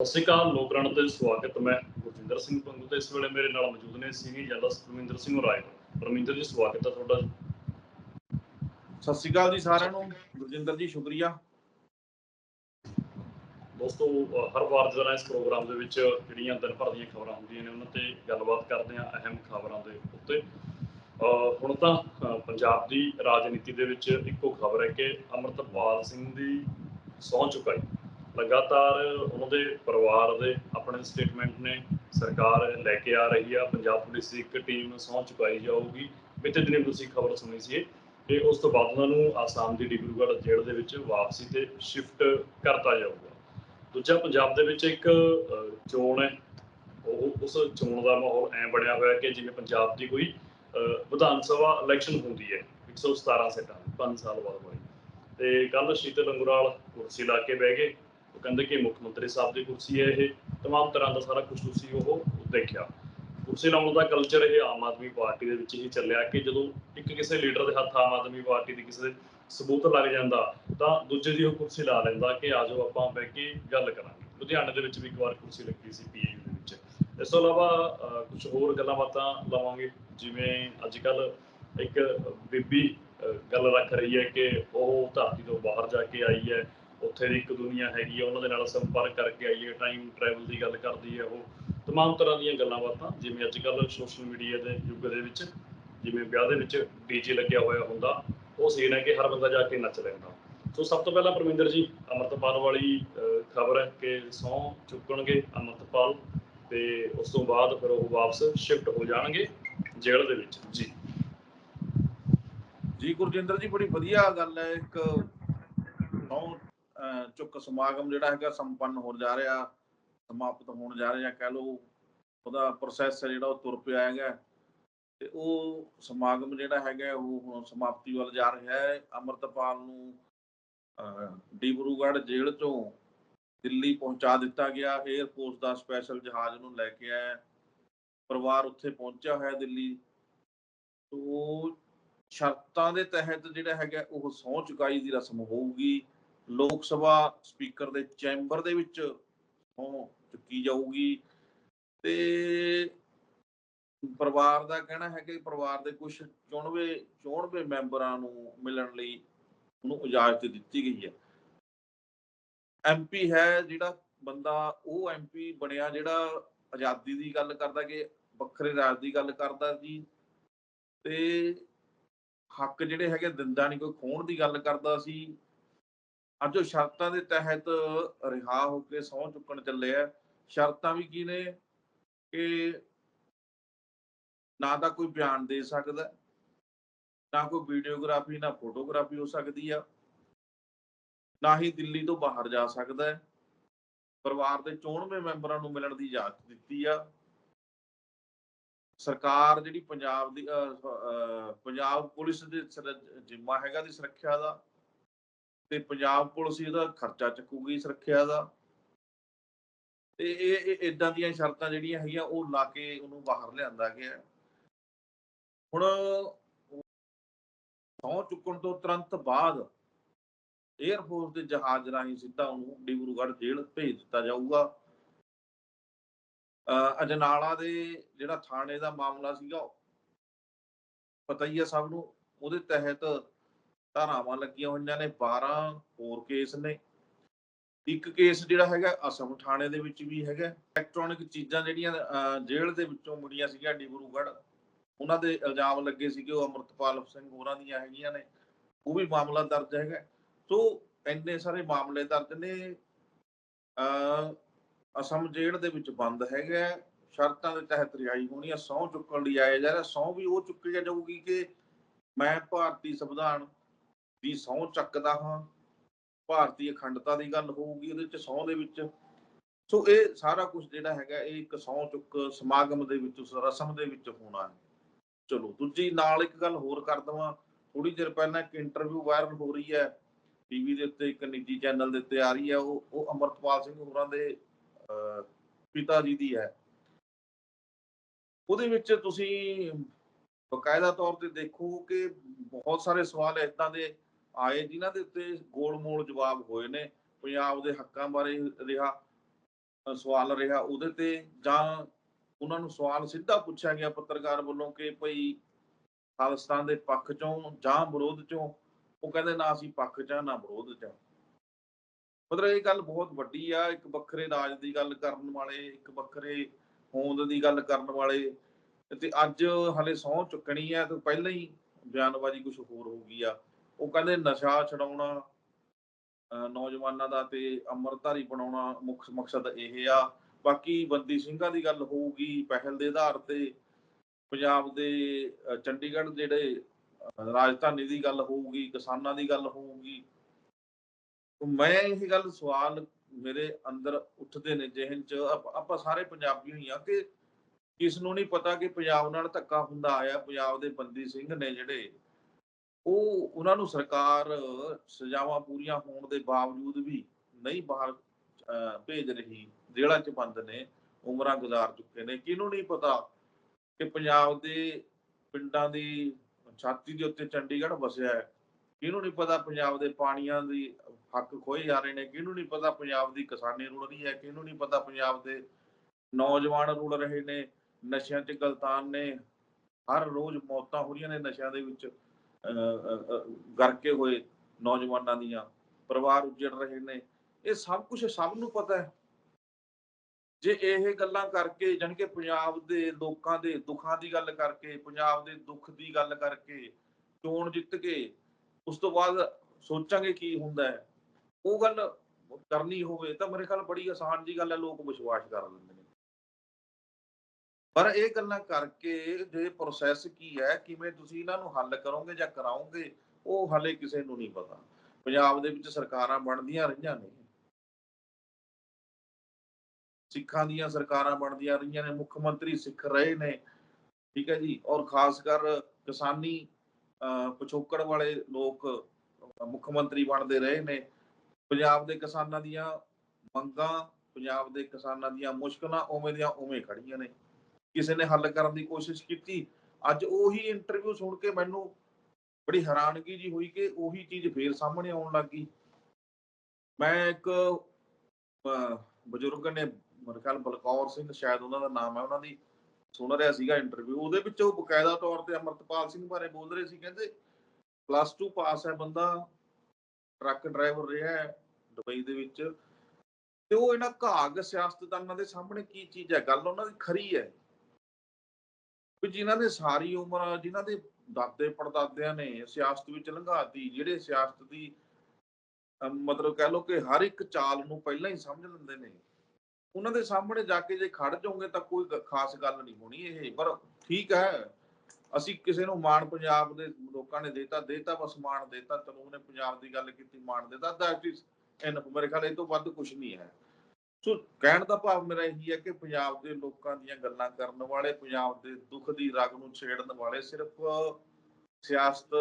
ਸਤਿ ਸ਼੍ਰੀ ਅਕਾਲ ਲੋਕਰਣ ਤੇ ਸਵਾਗਤ ਮੈਂ ਗੁਰਜਿੰਦਰ ਸਿੰਘ ਪੰਗੂ ਤੇ ਇਸ ਵੇਲੇ ਮੇਰੇ ਨਾਲ ਮੌਜੂਦ ਨੇ ਸੀਨੀਅਰ ਜਰਨਲਿਸਟ ਪਰਮਿੰਦਰ ਸਿੰਘ ਰਾਏ। ਪਰਮਿੰਦਰ ਜੀ ਸਵਾਗਤ ਹੈ ਤੁਹਾਡਾ। ਸਤਿ ਸ਼੍ਰੀ ਅਕਾਲ ਜੀ ਸਾਰਿਆਂ ਨੂੰ। ਗੁਰਜਿੰਦਰ ਜੀ ਸ਼ੁਕਰੀਆ। ਦੋਸਤੋ ਹਰ ਵਾਰ ਜਿਹੜਾ ਇਸ ਪ੍ਰੋਗਰਾਮ ਦੇ ਵਿੱਚ ਜਿਹੜੀਆਂ ਦਿਨ ਭਰ ਦੀਆਂ ਖਬਰਾਂ ਹੁੰਦੀਆਂ ਨੇ ਉਹਨਾਂ ਤੇ ਗੱਲਬਾਤ ਕਰਦੇ ਹਾਂ ਅਹਿਮ ਖਬਰਾਂ ਦੇ ਉੱਤੇ। ਹੁਣ ਤਾਂ ਪੰਜਾਬ ਦੀ ਰਾਜਨੀਤੀ ਦੇ ਵਿੱਚ ਇੱਕੋ ਖਬਰ ਹੈ ਕਿ ਅਮਰਤਪਾਲ ਸਿੰਘ ਦੀ ਸਹੁੰ ਚੁਕਾਈ। ਲਗਾਤਾਰ ਉਹਨਾਂ ਦੇ ਪਰਿਵਾਰ ਦੇ ਆਪਣੇ ਸਟੇਟਮੈਂਟ ਨੇ ਸਰਕਾਰ ਲੈ ਕੇ ਆ ਰਹੀ ਆ, ਪੰਜਾਬ ਪੁਲਿਸ ਦੀ ਇੱਕ ਟੀਮ ਸਹੁੰ ਚੁਕਾਈ ਜਾਊਗੀ। ਬੀਤੇ ਦਿਨੀ ਤੁਸੀਂ ਖਬਰ ਸੁਣੀ ਸੀ, ਤੇ ਉਸ ਤੋਂ ਬਾਅਦ ਉਹਨਾਂ ਨੂੰ ਆਸਾਮ ਦੀ ਡਿਬਰੂਗੜ੍ਹ ਜੇਲ੍ਹ ਦੇ ਵਿੱਚ ਵਾਪਸੀ ਤੇ ਸ਼ਿਫਟ ਕਰਤਾ ਜਾਊਗਾ। ਦੂਜਾ, ਪੰਜਾਬ ਦੇ ਵਿੱਚ ਇੱਕ ਚੋਣ ਹੈ। ਉਹ, ਉਸ ਚੋਣ ਦਾ ਮਾਹੌਲ ਐ ਬਣਿਆ ਹੋਇਆ ਕਿ ਜਿਵੇਂ ਪੰਜਾਬ ਦੀ ਕੋਈ ਵਿਧਾਨ ਸਭਾ ਇਲੈਕਸ਼ਨ ਹੁੰਦੀ ਹੈ 117 ਸੀਟਾਂ 5 ਸਾਲ ਬਾਅਦ ਹੋਈ ਤੇ ਕੱਲ ਸ਼ੀਤਲ ਅੰਗੁਰਾਲ ਕੁਰਸੀ ਲਾ ਕੇ ਬਹਿ ਗਏ। ਉਹ ਕਹਿੰਦੇ ਕਿ ਮੁੱਖ ਮੰਤਰੀ ਸਾਹਿਬ ਦੀ ਕੁਰਸੀ ਹੈ ਇਹ तमाम ਤਰ੍ਹਾਂ ਦਾ ਸਾਰਾ ਕੁਝ ਤੁਸੀਂ ਉਹ ਦੇਖਿਆ ਕੁਰਸੀ ਲਾਉਣ ਦਾ ਕਲਚਰ ਇਹ ਆਮ ਆਦਮੀ ਪਾਰਟੀ ਦੇ ਵਿੱਚ ਹੀ ਚੱਲਿਆ ਕਿ ਜਦੋਂ ਇੱਕ ਕਿਸੇ ਲੀਡਰ ਦੇ ਹੱਥ ਆਮ ਆਦਮੀ ਪਾਰਟੀ ਦੀ ਕਿਸੇ ਦੇ ਸਬੂਤ ਲੱਗ ਜਾਂਦਾ ਤਾਂ ਦੂਜੇ ਦੀ ਉਹ ਕੁਰਸੀ ਲਾ ਲੈਂਦਾ ਕਿ ਆਜੋ ਆਪਾਂ ਬਹਿ ਕੇ ਗੱਲ ਕਰਾਂਗੇ ਲੁਧਿਆਣੇ ਦੇ ਵਿੱਚ ਵੀ ਇੱਕ ਵਾਰ ਕੁਰਸੀ ਲੱਗੀ ਸੀ ਪੀਏਯੂ ਦੇ ਵਿੱਚ ਇਸ ਤੋਂ ਇਲਾਵਾ ਕੁਝ ਹੋਰ ਗੱਲਾਂ ਬਾਤਾਂ ਲਵਾਂਗੇ ਜਿਵੇਂ ਅੱਜ ਕੱਲ ਇੱਕ ਬੀਬੀ ਅਹ, ਗੱਲ ਰੱਖ ਰਹੀ ਹੈ ਕਿ ਉਹ ਧਰਤੀ ਤੋਂ ਬਾਹਰ ਜਾ ਕੇ ਆਈ ਹੈ ਉੱਥੇ ਦੀ ਇੱਕ ਦੁਨੀਆ ਹੈਗੀ ਆ, ਉਹਨਾਂ ਦੇ ਨਾਲ ਸੰਪਰਕ ਕਰਕੇ ਆਈਏ ਟਾਈਮ ਟਰੈਵਲ ਦੀ ਗੱਲ ਕਰਦੀ ਹੈ ਉਹ। ਤਮਾਮ ਤਰ੍ਹਾਂ ਦੀਆਂ ਗੱਲਾਂ ਬਾਤਾਂ, ਜਿਵੇਂ ਅੱਜ ਕੱਲ ਸੋਸ਼ਲ ਮੀਡੀਆ ਦੇ ਯੁੱਗ ਦੇ ਵਿੱਚ, ਜਿਵੇਂ ਵਿਆਹ ਦੇ ਵਿੱਚ ਡੀਜੇ ਲੱਗਿਆ ਹੋਇਆ ਹੁੰਦਾ, ਉਹ ਸੀਨ ਹੈ ਕਿ ਹਰ ਬੰਦਾ ਜਾ ਕੇ ਨੱਚ ਲੈਂਦਾ। ਸੋ ਸਭ ਤੋਂ ਪਹਿਲਾਂ ਪਰਮਿੰਦਰ ਜੀ, ਅਮਰਤਪਾਲ ਵਾਲੀ ਖਬਰ ਹੈ ਕਿ ਸਹੁੰ ਚੁੱਕਣਗੇ ਅਮਰਤਪਾਲ ਤੇ ਉਸ ਤੋਂ ਬਾਅਦ ਫਿਰ ਉਹ ਵਾਪਸ ਸ਼ਿਫਟ ਹੋ ਜਾਣਗੇ ਜੇਲ੍ਹ ਦੇ ਵਿੱਚ। ਜੀ। ਜੀ, ਗੁਰਜਿੰਦਰ ਜੀ, ਬੜੀ ਵਧੀਆ ਗੱਲ ਹੈ। ਇੱਕ ਨੌ ਚੁੱਕ ਸਮਾਗਮ ਜਿਹੜਾ ਹੈਗਾ ਸੰਪੰਨ ਹੋਣ ਜਾ ਰਿਹਾ, ਸਮਾਪਤ ਹੋਣ ਜਾ ਰਿਹਾ, ਕਹਿ ਲਓ ਉਹਦਾ ਪ੍ਰੋਸੈਸ ਹੈ ਜਿਹੜਾ ਉਹ ਤੁਰ ਪਿਆ ਹੈਗਾ। ਤੇ ਉਹ ਸਮਾਗਮ ਜਿਹੜਾ ਹੈਗਾ ਉਹ ਹੁਣ ਸਮਾਪਤੀ ਵੱਲ ਜਾ ਰਿਹਾ ਹੈ। ਅਮਰਤਪਾਲ ਨੂੰ ਡਿਬਰੂਗੜ੍ਹ ਜੇਲ੍ਹ ਤੋਂ ਦਿੱਲੀ ਪਹੁੰਚਾ ਦਿੱਤਾ ਗਿਆ। 에ਅਰਫੋਰਸ ਦਾ ਸਪੈਸ਼ਲ ਜਹਾਜ਼ ਨੂੰ ਲੈ ਕੇ ਆਇਆ। ਪਰਿਵਾਰ ਉੱਥੇ ਪਹੁੰਚਿਆ ਹੋਇਆ ਦਿੱਲੀ। ਤੋਂ ਸ਼ਰਤਾਂ ਦੇ ਤਹਿਤ ਜਿਹੜਾ ਹੈਗਾ, ਉਹ ਸਹੁੰ ਚੁਕਾਈ ਦੀ ਰਸਮ ਹੋਊਗੀ। ਲੋਕ ਸਭਾ ਸਪੀਕਰ ਦੇ ਚੈਂਬਰ ਦੇ ਵਿੱਚ ਸਹੁੰ ਚੁੱਕੀ ਜਾਊਗੀ ਤੇ ਪਰਿਵਾਰ ਦਾ ਕਹਿਣਾ ਹੈ ਕਿ ਪਰਿਵਾਰ ਦੇ ਕੁਝ ਚੁਣਵੇਂ, ਚੋਣਵੇਂ ਮੈਂਬਰਾਂ ਨੂੰ ਮਿਲਣ ਲਈ ਉਹਨੂੰ ਇਜਾਜ਼ਤ ਦਿੱਤੀ ਗਈ ਹੈ। ਐਮਪੀ ਹੈ ਜਿਹੜਾ ਬੰਦਾ, ਉਹ ਐਮਪੀ ਬਣਿਆ ਜਿਹੜਾ ਆਜ਼ਾਦੀ ਦੀ ਗੱਲ ਕਰਦਾ ਕਿ ਵੱਖਰੇ ਰਾਜ ਦੀ ਗੱਲ ਕਰਦਾ ਜੀ ਤੇ ਹੱਕ ਜਿਹੜੇ ਹੈਗੇ ਦਿੰਦਾ ਨਹੀਂ ਕੋਈ ਖੋਣ ਦੀ ਗੱਲ ਕਰਦਾ ਸੀ। ਅੱਜ ਉਹ ਸ਼ਰਤਾਂ ਦੇ ਤਹਿਤ ਰਿਹਾ ਹੋ ਕੇ ਸਹੁੰ ਚੁੱਕਣ ਚੱਲੇ ਆ। ਸ਼ਰਤਾਂ ਵੀ ਕੀ ਨੇ? ਕਿ ਨਾ ਤਾਂ ਕੋਈ ਬਿਆਨ ਦੇ ਸਕਦਾ, ਨਾ ਕੋਈ ਵੀਡੀਓਗ੍ਰਾਫੀ, ਨਾ ਫੋਟੋਗ੍ਰਾਫੀ ਹੋ ਸਕਦੀ ਆ। ਨਾ ਹੀ ਦਿੱਲੀ ਤੋਂ ਬਾਹਰ ਜਾ ਸਕਦਾ ਹੈ। ਪਰਿਵਾਰ ਦੇ ਚੋਣਵੇਂ ਮੈਂਬਰਾਂ ਨੂੰ ਮਿਲਣ ਦੀ ਇਜਾਜ਼ਤ ਦਿੱਤੀ ਆ। ਸਰਕਾਰ ਜਿਹੜੀ ਪੰਜਾਬ ਦੀ ਪੰਜਾਬ ਪੁਲਿਸ ਦੇ ਜਿੰਮਾ ਹੈਗਾ ਦੀ ਸੁਰੱਖਿਆ ਦਾ ਤੇ ਪੰਜਾਬ ਪੁਲਿਸ ਇਹਦਾ ਖਰਚਾ ਚੁੱਕੂਗੀ ਸੁਰੱਖਿਆ ਦਾ। ਤੇ ਇਹ ਇਦਾਂ ਦੀਆਂ ਸ਼ਰਤਾਂ ਜਿਹੜੀਆਂ ਹੈਗੀਆਂ, ਉਹ ਲਾ ਕੇ ਉਹਨੂੰ ਬਾਹਰ ਲਿਆਂਦਾ ਗਿਆ। ਹੁਣ ਸਹੁੰ ਚੁੱਕਣ ਤੋਂ ਤੁਰੰਤ ਬਾਅਦ 에ਅਰਫੋਰਸ ਦੇ ਜਹਾਜ਼ ਰਾਹੀਂ ਸਿੱਧਾ ਉਹਨੂੰ ਡਿਬਰੂਗੜ੍ਹ ਜੇਲ੍ਹ ਭੇਜ ਦਿੱਤਾ ਜਾਊਗਾ। ਅਜਨਾਲਾ ਦੇ ਜਿਹੜਾ ਥਾਣੇ ਦਾ ਮਾਮਲਾ ਸੀਗਾ, ਪਤਾ ਹੀ ਆ ਸਭ ਨੂੰ, ਉਹਦੇ ਤਹਿਤ ਧਾਰਾਵਾਂ ਲੱਗੀਆਂ ਹੋਈਆਂ ਨੇ 12 ਹੋਰ ਕੇਸ ਨੇ। ਇੱਕ ਕੇਸ ਜਿਹੜਾ ਹੈਗਾ ਅਸਮ ਥਾਣੇ ਦੇ ਵਿੱਚ ਵੀ ਹੈਗਾ। ਇਲੈਕਟ੍ਰੋਨਿਕ ਚੀਜ਼ਾਂ ਜਿਹੜੀਆਂ ਅਹ, ਜੇਲ੍ਹ ਦੇ ਵਿੱਚੋਂ ਮੁੜੀਆਂ ਸੀਗੀਆਂ ਡਿਬਰੂਗੜ੍ਹ ਉਹਨਾਂ ਦੇ ਇਲਜ਼ਾਮ ਲੱਗੇ ਸੀਗੇ ਉਹ ਅਮਰਤਪਾਲ ਸਿੰਘ ਹੋਰਾਂ ਦੀਆਂ ਹੈਗੀਆਂ ਨੇ। ਉਹ ਵੀ ਮਾਮਲਾ ਦਰਜ ਹੈਗਾ। ਸੋ ਇੰਨੇ ਸਾਰੇ ਮਾਮਲੇ ਦਰਜ ਨੇ। ਅਹ ਅਸਮ ਜੇਲ੍ਹ ਦੇ ਵਿੱਚ ਬੰਦ ਹੈਗਾ। ਸ਼ਰਤਾਂ ਦੇ ਤਹਿਤ ਰਿਹਾਈ ਹੋਣੀ ਹੈ ਸਹੁੰ ਚੁੱਕਣ ਲਈ ਆਇਆ ਜਾ ਰਿਹਾ। ਸਹੁੰ ਵੀ ਉਹ ਚੁੱਕੀ ਜਾਊਗੀ ਕਿ ਮੈਂ ਭਾਰਤੀ ਸੰਵਿਧਾਨ ਦੀ ਸਹੁੰ ਚੱਕਦਾ ਹਾਂ, ਭਾਰਤੀ ਅਖੰਡਤਾ ਦੀ ਗੱਲ ਹੋਊਗੀ, ਉਹਦੇ ਵਿੱਚ ਸਹੁੰ ਦੇ ਵਿੱਚ। ਸੋ ਇਹ ਸਾਰਾ ਕੁਝ ਜਿਹੜਾ ਹੈਗਾ, ਇਹ ਇੱਕ ਸਹੁੰ ਚੁੱਕ ਸਮਾਗਮ ਦੇ ਵਿੱਚ, ਉਸ ਰਸਮ ਦੇ ਵਿੱਚ ਹੋਣਾ ਹੈ। ਚਲੋ, ਦੂਜੀ ਨਾਲ ਇੱਕ ਗੱਲ ਹੋਰ ਕਰ ਦਵਾਂ। ਥੋੜੀ ਦੇਰ ਪਹਿਲਾਂ ਇੱਕ ਇੰਟਰਵਿਊ ਵਾਇਰਲ ਹੋ ਰਹੀ ਹੈ। ਟੀਵੀ ਦੇ ਉੱਤੇ ਇੱਕ ਨਿੱਜੀ ਚੈਨਲ ਦੇ ਉੱਤੇ ਆ ਰਹੀ ਹੈ। ਉਹ ਉਹ ਅਮਰਤਪਾਲ ਸਿੰਘ ਹੋਰਾਂ ਦੇ, ਅਹ, ਪਿਤਾ ਜੀ ਦੀ ਹੈ। ਉਹਦੇ ਵਿੱਚ ਤੁਸੀਂ ਬਕਾਇਦਾ ਤੌਰ ਤੇ ਦੇਖੋ ਕਿ ਬਹੁਤ ਸਾਰੇ ਸਵਾਲ ਇਦਾਂ ਦੇ ਆਏ ਜਿਨ੍ਹਾਂ ਦੇ ਉੱਤੇ ਗੋਲ-ਮੋਲ ਜਵਾਬ ਹੋਏ ਨੇ, ਪੰਜਾਬ ਦੇ ਹੱਕਾਂ ਬਾਰੇ ਰਿਹਾ ਸਵਾਲ ਰਿਹਾ, ਉਹਦੇ ਤੇ ਜਾਂ ਉਹਨਾਂ ਨੂੰ ਸਵਾਲ ਸਿੱਧਾ ਪੁੱਛਿਆ ਗਿਆ ਪੱਤਰਕਾਰ ਵੱਲੋਂ ਕਿ ਭਈ ਖਾਲਿਸਤਾਨ ਦੇ ਪੱਖ ਚੋਂ ਜਾਂ ਵਿਰੋਧ ਚੋਂ, ਉਹ ਕਹਿੰਦੇ ਨਾ ਅਸੀਂ ਪੱਖ ਚ ਨਾ ਵਿਰੋਧ ਚ ਮਤਲਬ ਇਹ ਗੱਲ ਬਹੁਤ ਵੱਡੀ ਆ, ਇੱਕ ਵੱਖਰੇ ਰਾਜ ਦੀ ਗੱਲ ਕਰਨ ਵਾਲੇ, ਇੱਕ ਵੱਖਰੇ ਹੋਂਦ ਦੀ ਗੱਲ ਕਰਨ ਵਾਲੇ, ਤੇ ਅੱਜ ਹਲੇ ਸਹੁੰ ਚੁੱਕਣੀ ਆ, ਤੇ ਪਹਿਲਾਂ ਹੀ ਬਿਆਨਬਾਜ਼ੀ ਕੁਝ ਹੋਰ ਹੋ ਗਈ ਆ। ਉਹ ਕਹਿੰਦੇ ਨਸ਼ਾ ਛਡਾਉਣਾ ਨੌਜਵਾਨਾਂ ਦਾ ਤੇ ਅੰਮ੍ਰਿਤਧਾਰੀ ਬਣਾਉਣਾ ਮੁੱਖ ਮਕਸਦ ਇਹ ਆ। ਬਾਕੀ ਬੰਦੀ ਸਿੰਘਾਂ ਦੀ ਗੱਲ ਹੋਊਗੀ, ਪਹਿਲ ਦੇ ਆਧਾਰ ਤੇ ਪੰਜਾਬ ਦੇ ਚੰਡੀਗੜ੍ਹ ਜਿਹੜੇ ਰਾਜਧਾਨੀ ਦੀ ਗੱਲ ਹੋਊਗੀ, ਕਿਸਾਨਾਂ ਦੀ ਗੱਲ ਹੋਊਗੀ। ਮੈਂ ਇਹ ਗੱਲ ਸਵਾਲ ਮੇਰੇ ਅੰਦਰ ਉੱਠਦੇ ਨੇ ਜਿਹਨ ਚ। ਆਪਾਂ ਸਾਰੇ ਪੰਜਾਬੀ ਹੋਈ ਆ ਕਿ ਕਿਸ ਨੂੰ ਨਹੀਂ ਪਤਾ ਕਿ ਪੰਜਾਬ ਨਾਲ ਧੱਕਾ ਹੁੰਦਾ ਆਇਆ, ਪੰਜਾਬ ਦੇ ਬੰਦੀ ਸਿੰਘ ਨੇ ਜਿਹੜੇ ਉਹ ਉਹਨਾਂ ਨੂੰ ਸਰਕਾਰ, ਸਜ਼ਾਵਾਂ ਪੂਰੀਆਂ ਹੋਣ ਦੇ ਬਾਵਜੂਦ ਵੀ ਨਹੀਂ ਬਾਹਰ ਭੇਜ ਰਹੀ, ਜੇਲ੍ਹਾਂ 'ਚ ਬੰਦ ਨੇ, ਉਮਰਾਂ ਗੁਜ਼ਾਰ ਚੁੱਕੇ ਨੇ। ਕਿਹਨੂੰ ਨਹੀਂ ਪਤਾ ਕਿ ਪੰਜਾਬ ਦੇ ਪਿੰਡਾਂ ਦੀ ਛਾਤੀ ਦੇ ਉੱਤੇ ਚੰਡੀਗੜ੍ਹ ਵਸਿਆ ਹੈ? ਕਿਹਨੂੰ ਨਹੀਂ ਪਤਾ ਪੰਜਾਬ ਦੇ ਪਾਣੀਆਂ ਦੀ ਹੱਕ ਖੋਏ ਜਾ ਰਹੇ ਨੇ? ਕਿਹਨੂੰ ਨਹੀਂ ਪਤਾ ਪੰਜਾਬ ਦੀ ਕਿਸਾਨੀ ਰੁਲ ਰਹੀ ਹੈ? ਕਿਹਨੂੰ ਨਹੀਂ ਪਤਾ ਪੰਜਾਬ ਦੇ ਨੌਜਵਾਨ ਰੁਲ ਰਹੇ ਨੇ? ਨਸ਼ਿਆਂ 'ਚ ਗਲਤਾਨ ਨੇ? ਹਰ ਰੋਜ਼ ਮੌਤਾਂ ਹੋ ਰਹੀਆਂ ਨੇ ਨਸ਼ਿਆਂ ਦੇ ਵਿੱਚ। ਗਰਕੇ ਹੋਏ ਨੌਜਵਾਨਾਂ ਦੀਆਂ, ਪਰਿਵਾਰ ਉੱਜੜ ਰਹੇ ਨੇ, ਇਹ ਸਭ ਕੁਝ ਸਭ ਨੂੰ ਪਤਾ ਹੈ। ਜੇ ਇਹ ਗੱਲਾਂ ਕਰਕੇ, ਜਾਣੀ ਕਿ ਪੰਜਾਬ ਦੇ ਲੋਕਾਂ ਦੇ ਦੁੱਖਾਂ ਦੀ ਗੱਲ ਕਰਕੇ, ਪੰਜਾਬ ਦੇ ਦੁੱਖ ਦੀ ਗੱਲ ਕਰਕੇ ਚੋਣ ਜਿੱਤ ਕੇ, ਉਸ ਤੋਂ ਬਾਅਦ ਸੋਚਾਂਗੇ ਕੀ ਹੁੰਦਾ ਹੈ। ਉਹ ਗੱਲ ਕਰਨੀ ਹੋਵੇ ਤਾਂ ਮੇਰੇ ਖਿਆਲ ਬੜੀ ਆਸਾਨ ਜੀ ਗੱਲ ਹੈ, ਲੋਕ ਵਿਸ਼ਵਾਸ ਕਰ ਲੈਂਦੇ ਨੇ। ਪਰ ਇਹ ਗੱਲਾਂ ਕਰਕੇ ਜੇ ਪ੍ਰੋਸੈਸ ਕੀ ਹੈ ਕਿਵੇਂ ਤੁਸੀਂ ਇਹਨਾਂ ਨੂੰ ਹੱਲ ਕਰੋਗੇ ਜਾਂ ਕਰਾਓਗੇ ਉਹ ਹਲੇ ਕਿਸੇ ਨੂੰ ਨਹੀਂ ਪਤਾ। ਪੰਜਾਬ ਦੇ ਵਿੱਚ ਸਰਕਾਰਾਂ ਬਣਦੀਆਂ ਰਹੀਆਂ ਨੇ। ਸਿੱਖਾਂ ਦੀਆਂ ਸਰਕਾਰਾਂ ਬਣਦੀਆਂ ਰਹੀਆਂ ਨੇ ਮੁੱਖ ਮੰਤਰੀ ਸਿੱਖ ਰਹੇ ਨੇ ਠੀਕ ਹੈ ਜੀ। ਔਰ ਖਾਸ ਕਰ ਕਿਸਾਨੀ ਅਹ, ਪਿਛੋਕੜ ਵਾਲੇ ਲੋਕ ਮੁੱਖ ਮੰਤਰੀ ਬਣਦੇ ਰਹੇ ਨੇ। ਪੰਜਾਬ ਦੇ ਕਿਸਾਨਾਂ ਦੀਆਂ ਮੰਗਾਂ ਪੰਜਾਬ ਦੇ ਕਿਸਾਨਾਂ ਦੀਆਂ ਮੁਸ਼ਕਲਾਂ ਉਵੇਂ ਦੀਆਂ ਉਵੇਂ ਖੜੀਆਂ ਨੇ। ਕਿਸੇ ਨੇ ਹੱਲ ਕਰਨ ਦੀ ਕੋਸ਼ਿਸ਼ ਕੀਤੀ। ਅੱਜ ਉਹੀ ਇੰਟਰਵਿਊ ਸੁਣ ਕੇ ਮੈਨੂੰ ਬੜੀ ਹੈਰਾਨਗੀ ਜੀ ਹੋਈ ਕਿ ਉਹੀ ਚੀਜ਼ ਫੇਰ ਸਾਹਮਣੇ ਆਉਣ ਲੱਗ ਮੈਂ ਇੱਕ ਬਜ਼ੁਰਗ ਨੇ ਮੇਰੇ ਬਲਕੌਰ ਸਿੰਘ ਸ਼ਾਇਦ ਉਹਨਾਂ ਦਾ ਨਾਮ ਹੈ, ਉਹਨਾਂ ਦੀ ਸੁਣ ਰਿਹਾ ਸੀਗਾ ਇੰਟਰਵਿਊ ਉਹਦੇ ਵਿੱਚ ਉਹ ਬਕਾਇਦਾ ਤੌਰ ਤੇ ਅਮਰਤਪਾਲ ਸਿੰਘ ਬਾਰੇ ਬੋਲ ਰਹੇ ਸੀ, ਕਹਿੰਦੇ ਪਲੱਸ 2 ਪਾਸ ਹੈ ਬੰਦਾ, ਟਰੱਕ ਡਰਾਈਵਰ ਰਿਹਾ ਹੈ ਦੁਬਈ ਦੇ ਵਿੱਚ। ਤੇ ਉਹ ਇਹਨਾਂ ਘਾਗ ਸਿਆਸਤਦਾਨਾਂ ਦੇ ਸਾਹਮਣੇ ਕੀ ਚੀਜ਼ ਹੈ? ਗੱਲ ਉਹਨਾਂ ਦੀ ਖਰੀ ਹੈ। ਵੀ ਜਿਨ੍ਹਾਂ ਨੇ ਸਾਰੀ ਉਮਰ, ਜਿਨ੍ਹਾਂ ਦੇ ਦਾਦੇ ਪੜਦਾਦਿਆਂ ਨੇ ਸਿਆਸਤ ਵਿੱਚ ਲੰਘਾਤੀ, ਜਿਹੜੇ ਸਿਆਸਤ ਦੀ ਮਤਲਬ ਕਹਿ ਲਓ ਕਿ ਹਰ ਇੱਕ ਚਾਲ ਨੂੰ ਪਹਿਲਾਂ ਹੀ ਸਮਝ ਲੈਂਦੇ ਨੇ, ਉਹਨਾਂ ਦੇ ਸਾਹਮਣੇ ਜਾ ਕੇ ਜੇ ਖੜ ਜਾਓਗੇ ਤਾਂ ਕੋਈ ਖਾਸ ਗੱਲ ਨਹੀਂ ਹੋਣੀ ਇਹ, ਪਰ ਠੀਕ ਹੈ, ਅਸੀਂ ਕਿਸੇ ਨੂੰ ਮਾਣ ਪੰਜਾਬ ਦੇ ਲੋਕਾਂ ਨੇ ਦੇਤਾ ਦੇਤਾ ਬਸ ਮਾਣ ਦੇਤਾ, ਚਲੋ ਉਹਨੇ ਪੰਜਾਬ ਦੀ ਗੱਲ ਕੀਤੀ, ਮਾਣ ਦੇਤਾ ਦੈਟ ਇਜ਼ ਐਨ ਮੇਰੇ ਖਿਆਲ ਇਹ ਤੋਂ ਵੱਧ ਕੁਝ ਨਹੀਂ ਹੈ। ਸੋ ਕਹਿਣ ਦਾ ਭਾਵ ਮੇਰਾ ਇਹੀ ਹੈ ਕਿ ਪੰਜਾਬ ਦੇ ਲੋਕਾਂ ਦੀਆਂ ਗੱਲਾਂ ਕਰਨ ਵਾਲੇ, ਪੰਜਾਬ ਦੇ ਦੁੱਖ ਦੀ ਰਗ ਨੂੰ ਛੇੜਨ ਵਾਲੇ ਸਿਰਫ ਸਿਆਸਤ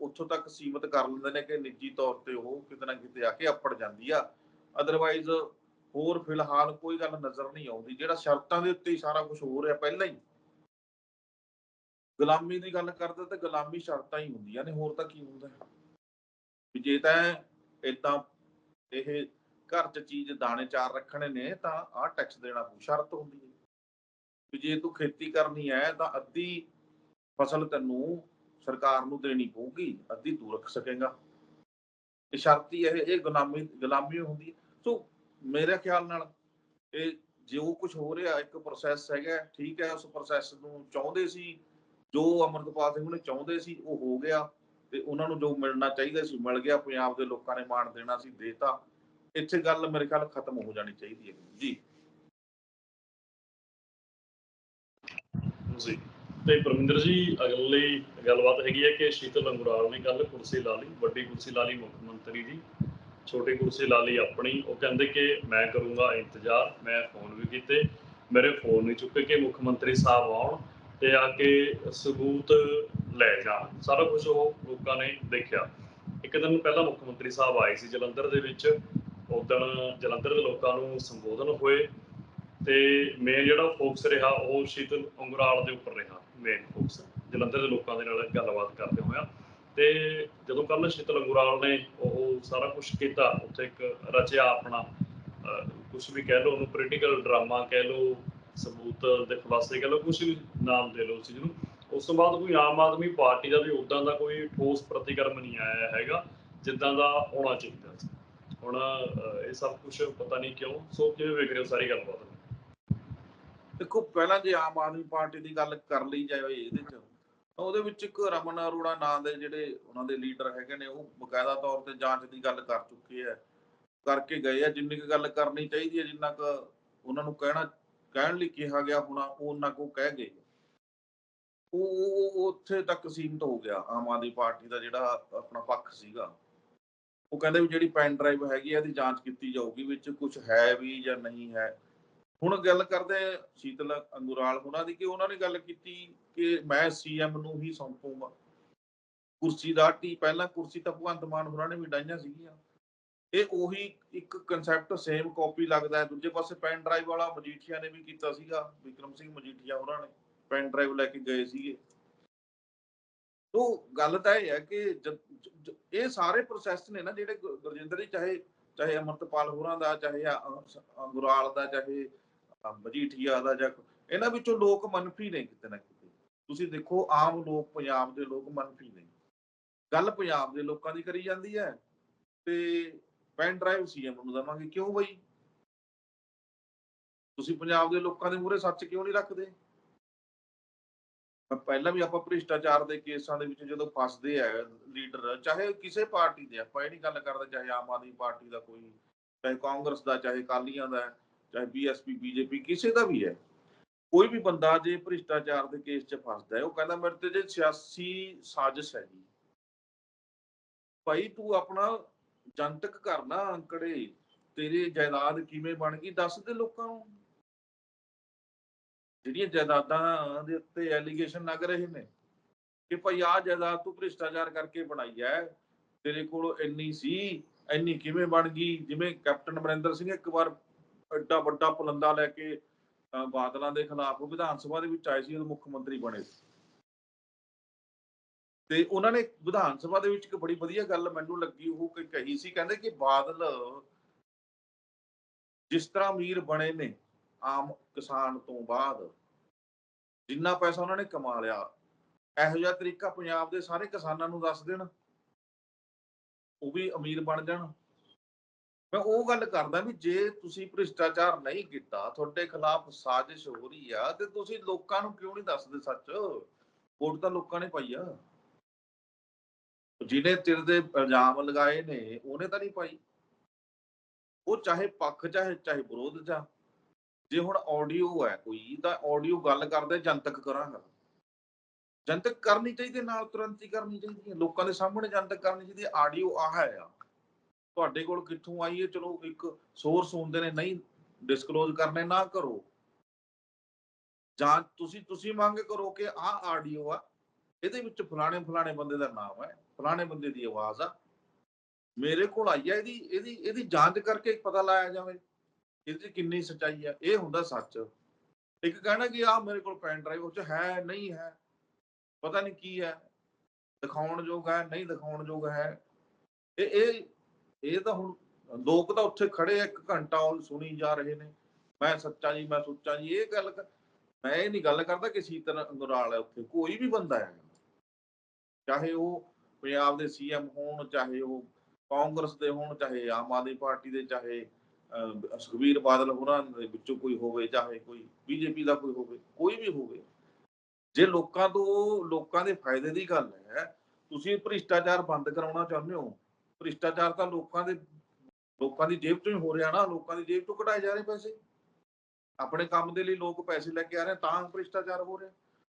ਉੱਥੋਂ ਤੱਕ ਸੀਮਿਤ ਕਰ ਲੈਂਦੇ ਨੇ ਕਿ ਨਿੱਜੀ ਤੌਰ ਤੇ ਉਹ ਕਿਤੇ ਨਾ ਕਿਤੇ ਆ ਕੇ ਅੱਪੜ ਜਾਂਦੀ ਆ। ਅਦਰਵਾਈਜ਼ ਹੋਰ ਫਿਲਹਾਲ ਕੋਈ ਗੱਲ ਨਜ਼ਰ ਨਹੀਂ ਆਉਂਦੀ, ਜਿਹੜਾ ਸ਼ਰਤਾਂ ਦੇ ਉੱਤੇ ਹੀ ਸਾਰਾ ਕੁਝ ਹੋ ਰਿਹਾ ਪਹਿਲਾਂ ਹੀ। ਗੁਲਾਮੀ ਦੀ ਗੱਲ ਕਰਦੇ ਤੇ ਗੁਲਾਮੀ ਸ਼ਰਤਾਂ ਹੀ ਹੁੰਦੀਆਂ ਨੇ, ਹੋਰ ਤਾਂ ਕੀ ਹੁੰਦਾ? ਵੀ ਜੇ ਤਾਂ ਇਦਾਂ ਇਹ ਘਰ 'ਚ ਚੀਜ਼ ਦਾਣੇ ਚਾਰ ਰੱਖਣੇ ਨੇ, ਤਾਂ ਆਹ ਟੈਕਸ ਦੇਣਾ ਪਊ, ਸ਼ਰਤ ਹੁੰਦੀ ਹੈ। ਵੀ ਜੇ ਤੂੰ ਖੇਤੀ ਕਰਨੀ ਹੈ, ਤਾਂ ਅੱਧੀ ਫਸਲ ਤੈਨੂੰ ਸਰਕਾਰ ਨੂੰ ਦੇਣੀ ਪਊਗੀ, ਅੱਧੀ ਤੂੰ ਰੱਖ ਸਕੇਗਾ। ਇਹ ਸ਼ਰਤ ਹੀ ਇਹ ਇਹ ਗੁਲਾਮੀ ਗੁਲਾਮੀ ਹੁੰਦੀ ਸੋ ਮੇਰੇ ਖਿਆਲ ਨਾਲ ਇਹ ਜੋ ਕੁਝ ਹੋ ਰਿਹਾ, ਇੱਕ ਪ੍ਰੋਸੈਸ ਹੈਗਾ, ਠੀਕ ਹੈ, ਉਸ ਪ੍ਰੋਸੈਸ ਨੂੰ ਚਾਹੁੰਦੇ ਸੀ, ਜੋ ਅਮਰਤਪਾਲ ਸਿੰਘ ਨੇ ਚਾਹੁੰਦੇ ਸੀ, ਉਹ ਹੋ ਗਿਆ। ਤੇ ਉਹਨਾਂ ਨੂੰ ਜੋ ਮਿਲਣਾ ਚਾਹੀਦਾ ਸੀ, ਮਿਲ ਗਿਆ, ਪੰਜਾਬ ਦੇ ਲੋਕਾਂ ਨੇ ਮਾਣ ਦੇਣਾ ਸੀ, ਦੇਤਾ। ਇੱਥੇ ਗੱਲ ਮੇਰੇ ਖਿਆਲ ਖਤਮ ਹੋ ਜਾਣੀ ਚਾਹੀਦੀ ਹੈ। ਜੀ। ਜੀ। ਤੇ ਪਰਮਿੰਦਰ ਜੀ, ਅਗਲੀ ਗੱਲਬਾਤ ਹੈਗੀ ਹੈ ਕਿ ਸ਼ੀਤਲ ਅੰਗੁਰਾਲ ਨੇ ਕੱਲ ਕੁਰਸੀ ਲਾ ਲਈ, ਵੱਡੀ ਕੁਰਸੀ ਲਾ ਲਈ ਮੁੱਖ ਮੰਤਰੀ ਦੀ। ਛੋਟੀ ਕੁਰਸੀ ਲਾ ਲਈ ਆਪਣੀ। ਉਹ ਕਹਿੰਦੇ ਕਿ ਮੈਂ ਕਰੂੰਗਾ ਇੰਤਜ਼ਾਰ, ਮੈਂ ਫੋਨ ਵੀ ਕੀਤੇ। ਮੇਰੇ ਫੋਨ ਨਹੀਂ ਚੁੱਕੇ ਕਿ ਮੁੱਖ ਮੰਤਰੀ ਸਾਹਿਬ ਆਉਣ ਤੇ ਆ ਕੇ ਸਬੂਤ ਲੈ ਜਾਣ। ਸਾਰਾ ਕੁਝ ਉਹ ਲੋਕਾਂ ਨੇ ਦੇਖਿਆ। ਇੱਕ ਦਿਨ ਪਹਿਲਾਂ ਮੁੱਖ ਮੰਤਰੀ ਸਾਹਿਬ ਆਏ ਸੀ ਜਲੰਧਰ ਦੇ ਵਿੱਚ। ਉਦੋਂ ਜਲੰਧਰ ਦੇ ਲੋਕਾਂ ਨੂੰ ਸੰਬੋਧਨ ਹੋਏ ਤੇ ਮੇਨ ਜਿਹੜਾ ਫੋਕਸ ਰਿਹਾ ਉਹ ਸ਼ੀਤਲ ਅੰਗਰਾਲ ਦੇ ਉੱਪਰ ਰਿਹਾ ਮੇਨ ਫੋਕਸ ਜਲੰਧਰ ਦੇ ਲੋਕਾਂ ਦੇ ਨਾਲ ਗੱਲਬਾਤ ਕਰਦੇ ਹੋਇਆ ਤੇ ਜਦੋਂ ਕੱਲ ਸ਼ੀਤਲ ਅੰਗਰਾਲ ਨੇ ਉਹ ਸਾਰਾ ਕੁਝ ਕੀਤਾ, ਉੱਥੇ ਇੱਕ ਰਚਿਆ ਆਪਣਾ ਕੁਝ ਵੀ ਕਹਿ ਲਓ ਉਹਨੂੰ ਪੋਲੀਟੀਕਲ ਡਰਾਮਾ ਕਹਿ ਲਓ, ਸਬੂਤ ਦੇ ਖੁਲਾਸੇ ਕਹਿ ਲਓ ਕੁਝ ਵੀ ਨਾਮ ਦੇ ਲਓ ਉਸ ਚੀਜ਼ ਉਸ ਤੋਂ ਬਾਅਦ ਕੋਈ ਆਮ ਆਦਮੀ ਪਾਰਟੀ ਦਾ ਵੀ ਉਦਾਂ ਦਾ ਕੋਈ ਠੋਸ ਪ੍ਰਤੀਕਰਮ ਨਹੀਂ ਆਇਆ ਹੈਗਾ, ਜਿੱਦਾਂ ਦਾ ਹੋਣਾ ਚਾਹੀਦਾ ਸੀ। ਹੁਣ ਇਹ ਸਭ ਕੁਝ ਪਤਾ ਨਹੀਂ ਕਿਉਂ, ਸੋ ਕਿਵੇਂ ਵੇਖ ਰਹੇ ਹੋ ਸਾਰੀ ਗੱਲਬਾਤ? ਦੇਖੋ, ਪਹਿਲਾਂ ਜੇ ਆਮ ਆਦਮੀ ਪਾਰਟੀ ਦੀ ਗੱਲ ਕਰ ਲਈ ਜਾਵੇ ਇਹਦੇ ਚ ਉਹਦੇ ਵਿੱਚ ਇੱਕ ਰਮਨ ਅਰੋੜਾ ਨਾਂ ਦੇ ਜਿਹੜੇ ਉਹਨਾਂ ਦੇ ਲੀਡਰ ਹੈਗੇ ਨੇ, ਉਹ ਬਕਾਇਦਾ ਤੌਰ ਤੇ ਜਾਂਚ ਦੀ ਗੱਲ ਕਰ ਚੁੱਕੇ ਆ, ਕਰਕੇ ਗਏ ਆ, ਜਿੰਨੀ ਕੁ ਗੱਲ ਕਰਨੀ ਚਾਹੀਦੀ ਹੈ ਜਿੰਨਾ ਕੁ ਉਹਨਾਂ ਨੂੰ ਕਹਿਣਾ, ਕਹਿਣ ਲਈ ਕਿਹਾ ਗਿਆ ਹੋਣਾ ਉਹਨਾਂ ਕੋ ਕਹਿ ਗਏ। ਉਹ ਉੱਥੇ ਤੱਕ ਸੀਮਿਤ ਹੋ ਗਿਆ, ਆਮ ਆਦਮੀ ਪਾਰਟੀ ਦਾ ਜਿਹੜਾ ਆਪਣਾ ਪੱਖ ਸੀਗਾ। ਉਹ ਕਹਿੰਦੇ ਵੀ ਜਿਹੜੀ ਪੈਨ ਡਰਾਈਵ ਹੈਗੀ ਆ, ਇਹਦੀ ਜਾਂਚ ਕੀਤੀ ਜਾਊਗੀ ਵਿੱਚ ਕੁਝ ਹੈ ਵੀ ਜਾਂ ਨਹੀਂ ਹੈ। ਹੁਣ ਗੱਲ ਕਰਦੇ ਸ਼ੀਤਲ ਅੰਗੁਰਾਲ ਉਹਨਾਂ ਦੀ ਕਿ ਉਹਨਾਂ ਨੇ ਗੱਲ ਕੀਤੀ ਕਿ ਮੈਂ ਸੀਐਮ ਨੂੰ ਹੀ ਸੌਂਪੂਗਾ। ਕੁਰਸੀ ਦਾ ਟੀ, ਪਹਿਲਾਂ ਕੁਰਸੀ ਤਾਂ ਭਗਵੰਤ ਮਾਨ ਹੋਰਾਂ ਨੇ ਵੀ ਡਾਈਆਂ ਸੀਗੀਆਂ। ਇਹ ਉਹੀ ਇੱਕ ਕਨਸੈਪਟ ਸੇਮ ਕਾਪੀ ਲੱਗਦਾ ਹੈ। ਦੂਜੇ ਪਾਸੇ ਪੈਨ ਡਰਾਈਵ ਵਾਲਾ ਮਜੀਠੀਆ ਨੇ ਵੀ ਕੀਤਾ ਸੀਗਾ, ਵਿਕਰਮ ਸਿੰਘ ਮਜੀਠੀਆ ਹੋਰਾਂ ਨੇ। ਪੈਨ ਡਰਾਈਵ ਲੈ ਕੇ ਗਏ ਸੀਗੇ। ਤੋ ਗੱਲ ਤਾਂ ਇਹ ਹੈ ਕਿ ਇਹ ਸਾਰੇ ਪ੍ਰੋਸੈਸ ਨੇ ਨਾ ਜਿਹੜੇ ਗੁਰਜਿੰਦਰ ਜੀ ਚਾਹੇ ਚਾਹੇ ਅਮਰਤਪਾਲ ਹੋਰਾਂ ਦਾ, ਚਾਹੇ ਅ- ਦਾ, ਚਾਹੇ ਮਜੀਠੀਆ ਦਾ ਜਾਂ ਇਹਨਾਂ ਵਿੱਚੋਂ ਲੋਕ ਮਨਫੀ ਨੇ ਕਿਤੇ ਨਾ ਕਿਤੇ। ਤੁਸੀਂ ਦੇਖੋ, ਆਮ ਲੋਕ ਪੰਜਾਬ ਦੇ ਲੋਕ ਮਨਫੀ ਨੇ। ਗੱਲ ਪੰਜਾਬ ਦੇ ਲੋਕਾਂ ਦੀ ਕਰੀ ਜਾਂਦੀ ਹੈ ਤੇ ਪੈਨ ਡਰਾਈਵ ਸੀਐਮ ਨੂੰ ਦਵਾਂਗੇ। ਕਿਉਂ ਬਈ? ਤੁਸੀਂ ਪੰਜਾਬ ਦੇ ਲੋਕਾਂ ਦੇ ਮੂਹਰੇ ਸੱਚ ਕਿਉਂ ਨਹੀਂ ਰੱਖਦੇ? ਪਹਿਲਾਂ ਵੀ ਆਪਾਂ ਭ੍ਰਿਸ਼ਟਾਚਾਰ ਦੇ ਕੇਸਾਂ ਦੇ ਵਿੱਚ ਜਦੋਂ ਫਸਦੇ ਆ, ਲੀਡਰ, ਚਾਹੇ ਕਿਸੇ ਪਾਰਟੀ ਦੇ, ਆਪਾਂ ਇਹ ਨਹੀਂ ਗੱਲ ਕਰਦੇ ਚਾਹੇ ਆਮ ਆਦਮੀ ਪਾਰਟੀ ਦਾ ਕੋਈ, ਚਾਹੇ ਕਾਂਗਰਸ ਦਾ, ਚਾਹੇ ਕਾਲੀਆਂ ਦਾ, ਚਾਹੇ ਬੀਐਸਪੀ, ਬੀਜੇਪੀ, ਕਿਸੇ ਦਾ ਵੀ ਹੈ। ਕੋਈ ਵੀ ਬੰਦਾ ਜੇ ਭ੍ਰਿਸ਼ਟਾਚਾਰ ਦੇ ਕੇਸ 'ਚ ਫਸਦਾ ਹੈ, ਉਹ ਕਹਿੰਦਾ ਮੇਰੇ ਤੇ ਜੇ ਸਿਆਸੀ ਸਾਜ਼ਿਸ਼ ਹੈ ਜੀ। ਭਾਈ ਤੂੰ ਆਪਣਾ ਜਨਤਕ ਕਰਨਾ ਅੰਕੜੇ, ਤੇਰੀ ਜਾਇਦਾਦ ਕਿਵੇਂ ਬਣ ਗਈ, ਦੱਸ ਦੇ ਲੋਕਾਂ ਨੂੰ। ਜਿਹੜੀਆਂ ਜਾਇਦਾਦਾਂ ਦੇ ਉੱਤੇ ਐਲੀਗੇਸ਼ਨ ਲੱਗ ਰਹੇ ਨੇ ਕਿ ਭਾਈ ਆਹ ਜਾਇਦਾਦ ਤੂੰ ਭ੍ਰਿਸ਼ਟਾਚਾਰ ਕਰਕੇ ਬਣਾਈ ਹੈ, ਤੇਰੇ ਕੋਲ ਇੰਨੀ ਸੀ, ਇੰਨੀ ਕਿਵੇਂ ਬਣ ਗਈ? ਜਿਵੇਂ ਕੈਪਟਨ ਅਮਰਿੰਦਰ ਸਿੰਘ ਇੱਕ ਵਾਰ ਐਡਾ ਵੱਡਾ ਪੁਲੰਦਾ ਲੈ ਕੇ ਬਾਦਲਾਂ ਦੇ ਖਿਲਾਫ ਵਿਧਾਨ ਸਭਾ ਦੇ ਵਿੱਚ ਆਏ ਸੀ ਉਹ ਮੁੱਖ ਮੰਤਰੀ ਬਣੇ ਸੀ। ਤੇ ਉਹਨਾਂ ਨੇ ਵਿਧਾਨ ਸਭਾ ਦੇ ਵਿੱਚ ਇੱਕ ਬੜੀ ਵਧੀਆ ਗੱਲ ਮੈਨੂੰ ਲੱਗੀ, ਉਹ ਕਹੀ ਸੀ, ਕਹਿੰਦੇ ਕਿ ਬਾਦਲ ਜਿਸ ਤਰ੍ਹਾਂ ਅਮੀਰ ਬਣੇ ਨੇ ਆਮ ਕਿਸਾਨ ਤੋਂ ਬਾਅਦ ਜਿੰਨਾ ਪੈਸਾ ਉਹਨਾਂ ਨੇ ਕਮਾ ਲਿਆ, ਇਹੋ ਜਿਹਾ ਤਰੀਕਾ ਪੰਜਾਬ ਦੇ ਸਾਰੇ ਕਿਸਾਨਾਂ ਨੂੰ ਦੱਸ ਦੇਣ। ਉਹ ਵੀ ਅਮੀਰ ਬਣ ਜਾਣ। ਮੈਂ ਉਹ ਗੱਲ ਕਰਦਾ ਵੀ ਜੇ ਤੁਸੀਂ ਭ੍ਰਿਸ਼ਟਾਚਾਰ ਨਹੀਂ ਕੀਤਾ, ਤੁਹਾਡੇ ਖਿਲਾਫ ਸਾਜ਼ਿਸ਼ ਹੋ ਰਹੀ ਆ ਤੇ ਤੁਸੀਂ ਲੋਕਾਂ ਨੂੰ ਕਿਉਂ ਨਹੀਂ ਦੱਸਦੇ ਸੱਚ? ਵੋਟ ਤਾਂ ਲੋਕਾਂ ਨੇ ਪਾਈ ਆ। ਜਿਹਨੇ ਤੇਰੇ ਦੇ ਇਲਜ਼ਾਮ ਲਗਾਏ ਨੇ, ਉਹਨੇ ਤਾਂ ਨਹੀਂ ਪਾਈ। ਉਹ ਚਾਹੇ ਪੱਖ ਚਾਹੇ ਚਾਹੇ ਵਿਰੋਧ ਚਾ ਜੇ ਹੁਣ ਆਡੀਓ ਹੈ ਕੋਈ, ਤਾਂ ਆਡੀਓ ਗੱਲ ਕਰਦੇ ਜਨਤਕ ਕਰਾਂਗਾ। ਜਨਤਕ ਕਰਨੀ ਚਾਹੀਦੀ ਨਾਲ, ਤੁਰੰਤ ਹੀ ਕਰਨੀ ਚਾਹੀਦੀ ਹੈ। ਲੋਕਾਂ ਦੇ ਸਾਹਮਣੇ ਜਨਤਕ ਕਰਨੀ ਚਾਹੀਦੀ ਹੈ। ਆਡੀਓ ਆਹ ਹੈ ਆ। ਤੁਹਾਡੇ ਕੋਲ ਕਿੱਥੋਂ ਆਈ ਹੈ? ਚਲੋ ਇੱਕ ਸੋਰਸ ਹੁੰਦੇ ਨੇ, ਨਹੀਂ ਡਿਸਕਲੋਜ਼ ਕਰਨੇ ਨਾ ਕਰੋ। ਜਾਂ ਤੁਸੀਂ ਤੁਸੀਂ ਮੰਗ ਕਰੋ ਕਿ ਆਹ ਆਡੀਓ ਆ, ਇਹਦੇ ਵਿੱਚ ਫਲਾਣੇ ਫਲਾਣੇ ਬੰਦੇ ਦਾ ਨਾਮ ਹੈ, ਫਲਾਣੇ ਬੰਦੇ ਦੀ ਆਵਾਜ਼ ਆ। ਮੇਰੇ ਕੋਲ ਆਈ ਆ ਇਹਦੀ ਇਹਦੀ ਇਹਦੀ ਜਾਂਚ ਕਰਕੇ ਪਤਾ ਲਾਇਆ ਜਾਵੇ। ਇਹਦੇ 'ਚ ਕਿੰਨੀ ਸੱਚਾਈ ਆ, ਇਹ ਹੁੰਦਾ ਸੱਚ। ਇੱਕ ਕਹਿਣਾ ਕਿ ਆ ਮੇਰੇ ਕੋਲ ਪੈਨ ਡਰਾਈਵ ਉਹ ਚ ਹੈ, ਨਹੀਂ ਹੈ, ਪਤਾ ਨਹੀਂ ਕੀ ਹੈ, ਦਿਖਾਉਣ ਯੋਗ ਹੈ, ਨਹੀਂ ਦਿਖਾਉਣ ਯੋਗ ਹੈ। ਇਹ ਇਹ ਇਹ ਤਾਂ ਹੁਣ ਲੋਕ ਤਾਂ ਉੱਥੇ ਖੜੇ ਇੱਕ ਘੰਟਾ ਉਹ ਸੁਣੀ ਜਾ ਰਹੇ ਨੇ। ਮੈਂ ਸੱਚਾ ਜੀ, ਮੈਂ ਸੁੱਚਾ ਜੀ, ਇਹ ਗੱਲ ਮੈਂ ਇਹ ਨਹੀਂ ਗੱਲ ਕਰਦਾ ਕਿ ਸੀਤਨ ਅੰਗਰਾਲ ਹੈ ਉੱਥੇ, ਕੋਈ ਵੀ ਬੰਦਾ ਹੈ। ਚਾਹੇ ਉਹ ਪੰਜਾਬ ਦੇ ਸੀਐਮ ਹੋਣ, ਚਾਹੇ ਉਹ ਕਾਂਗਰਸ ਦੇ ਹੋਣ, ਚਾਹੇ ਆਮ ਆਦਮੀ ਪਾਰਟੀ ਦੇ, ਚਾਹੇ ਅਹ, ਸੁਖਬੀਰ ਬਾਦਲ ਹੋਰਾਂ ਦੇ ਵਿੱਚੋਂ ਕੋਈ ਹੋਵੇ ਚਾਹੇ ਕੋਈ ਬੀਜੇਪੀ ਦਾ ਕੋਈ ਹੋਵੇ ਕੋਈ ਵੀ ਹੋਵੇ। ਜੇ ਲੋਕਾਂ ਤੋਂ ਲੋਕਾਂ ਦੇ ਫਾਇਦੇ ਦੀ ਗੱਲ ਹੈ ਤੁਸੀਂ ਭ੍ਰਿਸ਼ਟਾਚਾਰ ਬੰਦ ਕਰਾਉਣਾ ਚਾਹੁੰਦੇ ਹੋ। ਭ੍ਰਿਸ਼ਟਾਚਾਰ ਤਾਂ ਲੋਕਾਂ ਦੇ ਲੋਕਾਂ ਦੀ ਜੇਬ ਚੋਂ ਹੀ ਹੋ ਰਿਹਾ ਨਾ ਲੋਕਾਂ ਦੀ ਜੇਬ ਚੋਂ ਕਢਾਏ ਜਾ ਰਹੇ ਪੈਸੇ। ਆਪਣੇ ਕੰਮ ਦੇ ਲਈ ਲੋਕ ਪੈਸੇ ਲੈ ਕੇ ਆ ਰਹੇ ਤਾਂ ਭ੍ਰਿਸ਼ਟਾਚਾਰ ਹੋ ਰਿਹਾ।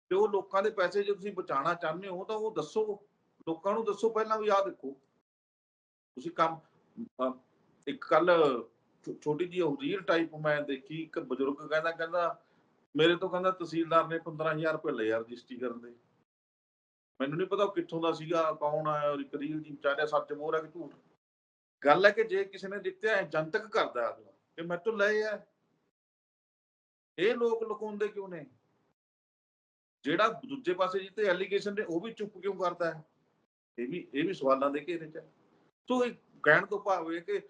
ਤੇ ਉਹ ਲੋਕਾਂ ਦੇ ਪੈਸੇ ਜੇ ਤੁਸੀਂ ਬਚਾਉਣਾ ਚਾਹੁੰਦੇ ਹੋ ਤਾਂ ਉਹ ਦੱਸੋ। ਲੋਕਾਂ ਨੂੰ ਦੱਸੋ ਪਹਿਲਾਂ ਵੀ ਆਹ ਦੇਖੋ। ਤੁਸੀਂ ਕੰਮ ਇੱਕ ਕੱਲ ਛੋਟੀ ਜਿਹੀ ਹਰੀਰ ਟਾਈਪ ਮੈਂ ਦੇਖੀ, ਇੱਕ ਬਜ਼ੁਰਗ ਕਹਿੰਦਾ ਕਹਿੰਦਾ, ਮੇਰੇ ਤੋਂ ਕਹਿੰਦਾ, ਤਹਿਸੀਲਦਾਰ ਨੇ 15000 ਰੁਪਏ ਲਏ ਰਜਿਸਟਰੀ ਕਰਨ ਦੇ। ਮੈਨੂੰ ਨਹੀਂ ਪਤਾ ਕਿੱਥੋਂ ਦਾ ਸੀਗਾ, ਕੌਣ ਆਇਆ ਔਰ ਦੀ ਵਿਚਾਰਿਆ ਸੱਚ ਬੋਲ ਰਿਹਾ ਕਿ ਝੂਠ। ਗੱਲ ਹੈ ਕਿ ਜੇ ਕਿਸੇ ਨੇ ਦਿੱਤੇ ਜਨਤਕ ਕਰਦਾ ਅਗਲਾ, ਕਿ ਮੇਰੇ ਤੋਂ ਲਏ ਆ। ਇਹ ਲੋਕ ਲੁਕਾਉਂਦੇ ਕਿਉਂ ਨੇ? ਜਿਹੜਾ ਦੂਜੇ ਪਾਸੇ ਜਿੱਤੇ ਐਲੀਗੇਸ਼ਨ ਨੇ, ਉਹ ਵੀ ਚੁੱਪ ਕਿਉਂ ਕਰਦਾ ਹੈ? ਇਹ ਵੀ ਇਹ ਵੀ ਸਵਾਲਾਂ ਦੇ ਘੇਰੇ ਚ ਹੈ। ਸੋ ਇਹ ਕਹਿਣ ਤੋਂ ਭਾਵ ਇਹ ਕਿ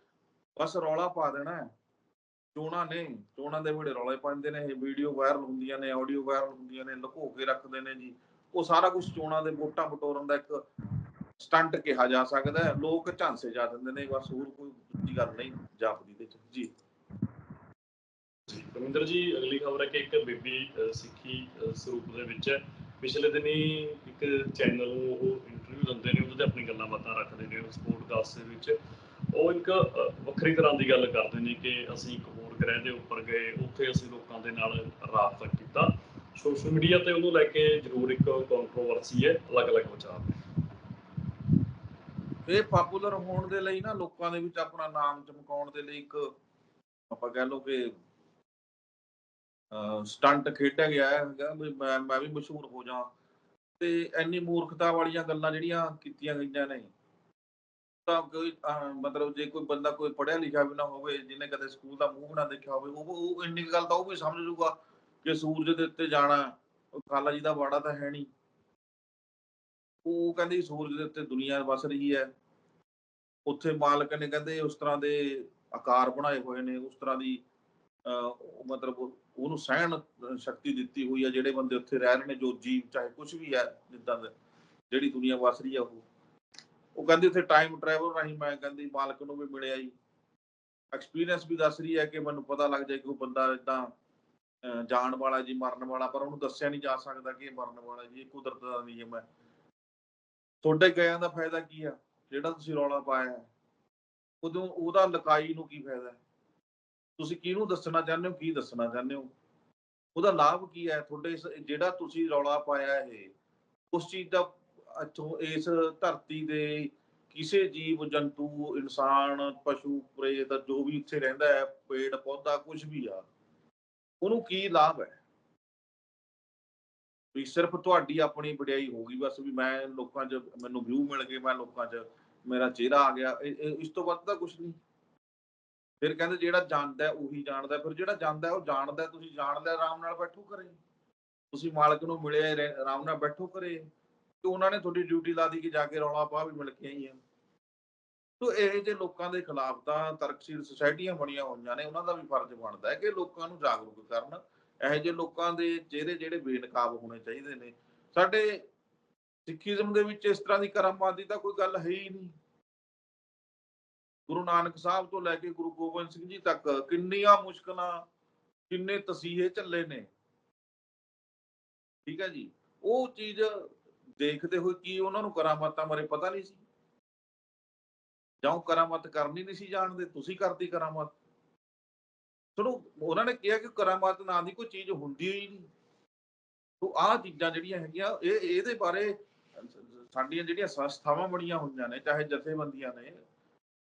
ਬਸ ਰੌਲਾ ਪਾ ਦੇਣਾ ਹੈ। ਚੋਣਾਂ ਨੇ, ਚੋਣਾਂ ਦੇ ਵੇਲੇ ਰੌਲੇ ਪਾਉਂਦੇ ਨੇ, ਇਹ ਵੀਡੀਓ ਵਾਇਰਲ ਹੁੰਦੀਆਂ ਨੇ ਆਡੀਓ ਵਾਇਰਲ ਹੁੰਦੀਆਂ ਨੇ, ਲੁਕੋ ਕੇ ਰੱਖਦੇ ਨੇ ਜੀ। ਉਹ ਸਾਰਾ ਕੁਝ ਚੋਣਾਂ ਦੇ ਵੋਟਾਂ ਬਟੋਰਨ ਦਾ ਇੱਕ ਸਟੰਟ ਕਿਹਾ ਜਾ ਸਕਦਾ ਹੈ। ਲੋਕ ਝਾਂਸੇ ਜਾ ਦਿੰਦੇ ਨੇ, ਬਸ ਹੋਰ ਕੋਈ ਦੂਜੀ ਗੱਲ ਨਹੀਂ ਜਾਪਦੀ ਦੇ ਚ। ਜੀ। ਜੀ ਜੀ, ਅਗਲੀ ਖਬਰ ਹੈ ਕਿ ਇੱਕ ਬੀਬੀ ਸਿੱਖੀ ਸਰੂਪ ਦੇ ਵਿੱਚ ਪਿਛਲੇ ਦਿਨੀ ਇੱਕ ਚੈਨਲ ਨੂੰ ਉਹ ਇੰਟਰਵਿਊ ਦਿੰਦੇ ਨੇ, ਉਹਦੇ ਤੇ ਆਪਣੀ ਗੱਲਾਂ ਬਾਤਾਂ ਰੱਖਦੇ ਨੇ ਉਸ ਪੋਡਕਾਸਟ ਦੇ ਵਿੱਚ। ਉਹ ਇੱਕ ਵੱਖਰੀ ਤਰ੍ਹਾਂ ਦੀ ਗੱਲ ਕਰਦੇ ਨੇ ਕਿ ਅਸੀਂ ਇੱਕ ਹੋਰ ਗ੍ਰਹਿ ਦੇ ਉੱਪਰ ਗਏ, ਉੱਥੇ ਅਸੀਂ ਲੋਕਾਂ ਦੇ ਨਾਲ ਰਾਬਤਾ ਕੀਤਾ। ਸੋਸ਼ਲ ਮੀਡੀਆ ਤੇ ਉਹਨੂੰ ਲੈ ਕੇ ਜ਼ਰੂਰ ਇੱਕ ਕੰਟਰੋਵਰਸੀ ਹੈ, ਅਲੱਗ-ਅਲੱਗ ਵਿਚਾਰ ਨੇ। ਇਹ ਪਪੂਲਰ ਹੋਣ ਦੇ ਲਈ ਨਾ ਲੋਕਾਂ ਦੇ ਵਿੱਚ ਆਪਣਾ ਨਾਮ ਚਮਕਾਉਣ ਦੇ ਲਈ ਇੱਕ ਆਪਾਂ ਕਹਿ ਲਓ ਕਿ ਸਟੰਟ ਖੇਡਿਆ ਗਿਆ ਹੈਗਾ ਵੀ ਮੈਂ ਮੈਂ ਵੀ ਮਸ਼ਹੂਰ ਹੋ ਜਾ ਤੇ ਇੰਨੀ ਮੂਰਖਤਾ ਵਾਲੀਆਂ ਗੱਲਾਂ ਜਿਹੜੀਆਂ ਕੀਤੀਆਂ ਗਈਆਂ ਨੇ ਤਾਂ ਕੋਈ ਅਹ, ਮਤਲਬ ਜੇ ਕੋਈ ਬੰਦਾ ਕੋਈ ਪੜ੍ਹਿਆ ਲਿਖਿਆ ਵੀ ਨਾ ਹੋਵੇ ਜਿਹਨੇ ਕਦੇ ਸਕੂਲ ਦਾ ਮੂੰਹ ਬਣਾ ਦੇਖਿਆ ਹੋਵੇ ਉਹ ਉਹ ਇੰਨੀ ਕੁ ਗੱਲ ਤਾਂ ਉਹ ਵੀ ਸਮਝ ਜੂਗਾ ਕਿ ਸੂਰਜ ਦੇ ਉੱਤੇ ਜਾਣਾ ਉਹ ਖਾਲਾ ਜੀ ਦਾ ਬਾੜਾ ਤਾਂ ਹੈ ਨਹੀਂ। ਉਹ ਕਹਿੰਦੀ ਸੂਰਜ ਦੇ ਉੱਤੇ ਦੁਨੀਆ ਵਸ ਰਹੀ ਹੈ। ਉੱਥੇ ਮਾਲਕ ਨੇ ਕਹਿੰਦੇ ਉਸ ਤਰ੍ਹਾਂ ਦੇ ਆਕਾਰ ਬਣਾਏ ਹੋਏ ਨੇ ਉਸ ਤਰ੍ਹਾਂ ਦੀ ਅਹ, ਉਹ ਮਤਲਬ ਉਹਨੂੰ ਸਹਿਣ ਸ਼ਕਤੀ ਦਿੱਤੀ ਹੋਈ ਹੈ ਜਿਹੜੇ ਬੰਦੇ ਉੱਥੇ ਰਹਿ ਰਹੇ ਨੇ ਜੋ ਜੀਵ ਚਾਹੇ ਕੁਛ ਵੀ ਹੈ ਜਿੱਦਾਂ ਦਾ ਜਿਹੜੀ ਦੁਨੀਆ ਵੱਸ ਰਹੀ ਹੈ ਉਹ। ਉਹ ਕਹਿੰਦੀ ਉੱਥੇ ਟਾਈਮ ਟਰੈਵਲ ਰਾਹੀਂ ਮੈਂ ਕਹਿੰਦੀ ਮਾਲਕ ਨੂੰ ਵੀ ਮਿਲਿਆ ਜੀ। ਐਕਸਪੀਰੀਅੰਸ ਵੀ ਦੱਸ ਰਹੀ ਹੈ ਕਿ ਮੈਨੂੰ ਪਤਾ ਲੱਗ ਜਾਏ ਕਿ ਉਹ ਬੰਦਾ ਇਦਾਂ ਜਾਣ ਵਾਲਾ ਜੀ, ਮਰਨ ਵਾਲਾ, ਪਰ ਉਹਨੂੰ ਦੱਸਿਆ ਨਹੀਂ ਜਾ ਸਕਦਾ ਕਿ ਇਹ ਮਰਨ ਵਾਲਾ ਜੀ, ਇਹ ਕੁਦਰਤ ਦਾ ਨਿਯਮ ਹੈ। ਤੁਹਾਡੇ ਗਿਆਂ ਦਾ ਫਾਇਦਾ ਕੀ ਆ? ਜਿਹੜਾ ਤੁਸੀਂ ਰੌਲਾ ਪਾਇਆ ਹੈ। ਉਦੋਂ ਉਹਦਾ ਲਕਾਈ ਨੂੰ ਕੀ ਫਾਇਦਾ ਹੈ? ਤੁਸੀਂ ਕਿਹਨੂੰ ਦੱਸਣਾ ਚਾਹੁੰਦੇ ਹੋ, ਕੀ ਦੱਸਣਾ ਚਾਹੁੰਦੇ ਹੋ? ਉਹਦਾ ਲਾਭ ਕੀ ਹੈ? ਤੁਹਾਡੇ ਜਿਹੜਾ ਤੁਸੀਂ ਰੌਲਾ ਪਾਇਆ ਇਹ, ਉਸ ਚੀਜ਼ ਦਾ ਇੱਥੋਂ ਇਸ ਧਰਤੀ ਦੇ ਕਿਸੇ ਜੀਵ, ਜੰਤੂ, ਇਨਸਾਨ, ਪਸ਼ੂ, ਪ੍ਰੇਤ ਜੋ ਵੀ ਇੱਥੇ ਰਹਿੰਦਾ ਹੈ, ਪੇੜ, ਪੌਦਾ ਕੁਝ ਵੀ ਆ, ਉਹਨੂੰ ਕੀ ਲਾਭ ਹੈ? ਵੀ ਸਿਰਫ ਤੁਹਾਡੀ ਆਪਣੀ ਵਡਿਆਈ ਹੋਗੀ ਬਸ ਵੀ ਮੈਂ ਲੋਕਾਂ 'ਚ ਮੈਨੂੰ ਵਿਊ ਮਿਲ ਗਏ, ਮੈਂ ਲੋਕਾਂ 'ਚ ਮੇਰਾ ਚਿਹਰਾ ਆ ਗਿਆ ਇਸ ਤੋਂ ਵੱਧ ਤਾਂ ਕੁਝ ਨਹੀਂ। ਫਿਰ ਕਹਿੰਦੇ ਜਿਹੜਾ ਜਾਣਦਾ ਉਹੀ ਜਾਣਦਾ ਫਿਰ ਜਿਹੜਾ ਜਾਣਦਾ ਉਹ ਜਾਣਦਾ ਤੁਸੀਂ ਜਾਣ ਲਿਆ ਆਰਾਮ ਨਾਲ ਬੈਠੋ ਘਰੇ। ਤੁਸੀਂ ਮਾਲਕ ਨੂੰ ਮਿਲੇ ਆਰਾਮ ਨਾਲ ਬੈਠੋ ਘਰੇ। ਤੇ ਉਹਨਾਂ ਨੇ ਤੁਹਾਡੀ ਡਿਊਟੀ ਲਾ ਦੀ ਕਿ ਜਾ ਕੇ ਰੌਲਾ ਪਾ ਵੀ ਮਿਲ ਕੇ ਆਈ ਆ ਤੋ ਇਹ ਜੇ ਲੋਕਾਂ ਦੇ ਖਿਲਾਫ ਤਾਂ ਤਰਕਸ਼ੀਲ ਸੁਸਾਇਟੀਆਂ ਬਣੀਆਂ ਹੋਈਆਂ ਨੇ, ਉਹਨਾਂ ਦਾ ਵੀ ਫਰਜ਼ ਬਣਦਾ ਹੈ ਕਿ ਲੋਕਾਂ ਨੂੰ ਜਾਗਰੂਕ ਕਰਨ। ਇਹੋ ਜਿਹੇ ਲੋਕਾਂ ਦੇ ਚਿਹਰੇ ਜਿਹੜੇ ਬੇਨਕਾਬ ਹੋਣੇ ਚਾਹੀਦੇ ਨੇ। ਸਾਡੇ ਸਿੱਖੀਜ਼ਮ ਦੇ ਵਿੱਚ ਇਸ ਤਰ੍ਹਾਂ ਦੀ ਕਰਾਮਾਤ ਦੀ ਕੋਈ ਗੱਲ ਹੈ ਹੀ ਨਹੀਂ। ਗੁਰੂ ਨਾਨਕ ਸਾਹਿਬ ਤੋਂ ਲੈ ਕੇ ਗੁਰੂ ਗੋਬਿੰਦ ਸਿੰਘ ਜੀ ਤੱਕ ਕਿੰਨੀਆਂ ਮੁਸ਼ਕਲਾਂ, ਕਿੰਨੇ ਤਸੀਹੇ ਚੱਲੇ ਨੇ। ਠੀਕ ਹੈ ਜੀ। ਉਹ ਚੀਜ਼ ਦੇਖਦੇ ਹੋਏ ਕੀ ਉਹਨਾਂ ਨੂੰ ਕਰਾਮਾਤਾਂ ਬਾਰੇ ਪਤਾ ਨਹੀਂ ਸੀ? ਜਾਂ ਕਰਾਮਾਤ ਕਰਨੀ ਨਹੀਂ ਸੀ ਜਾਣਦੇ? ਤੁਸੀਂ ਕਰਦੀ ਕਰਾਮਾਤ। ਚਲੋ ਉਹਨਾਂ ਨੇ ਕਿਹਾ ਕਿ ਕਰਾਮਾਤ ਨਾਂ ਦੀ ਕੋਈ ਚੀਜ਼ ਹੁੰਦੀ ਹੀ ਨਹੀਂ। ਤੋ ਆਹ ਚੀਜ਼ਾਂ ਜਿਹੜੀਆਂ ਹੈਗੀਆਂ, ਇਹ, ਇਹਦੇ ਬਾਰੇ ਸਾਡੀਆਂ ਜਿਹੜੀਆਂ ਸੰਸਥਾਵਾਂ ਬਣੀਆਂ ਹੋਈਆਂ ਨੇ, ਚਾਹੇ ਜਥੇਬੰਦੀਆਂ ਨੇ,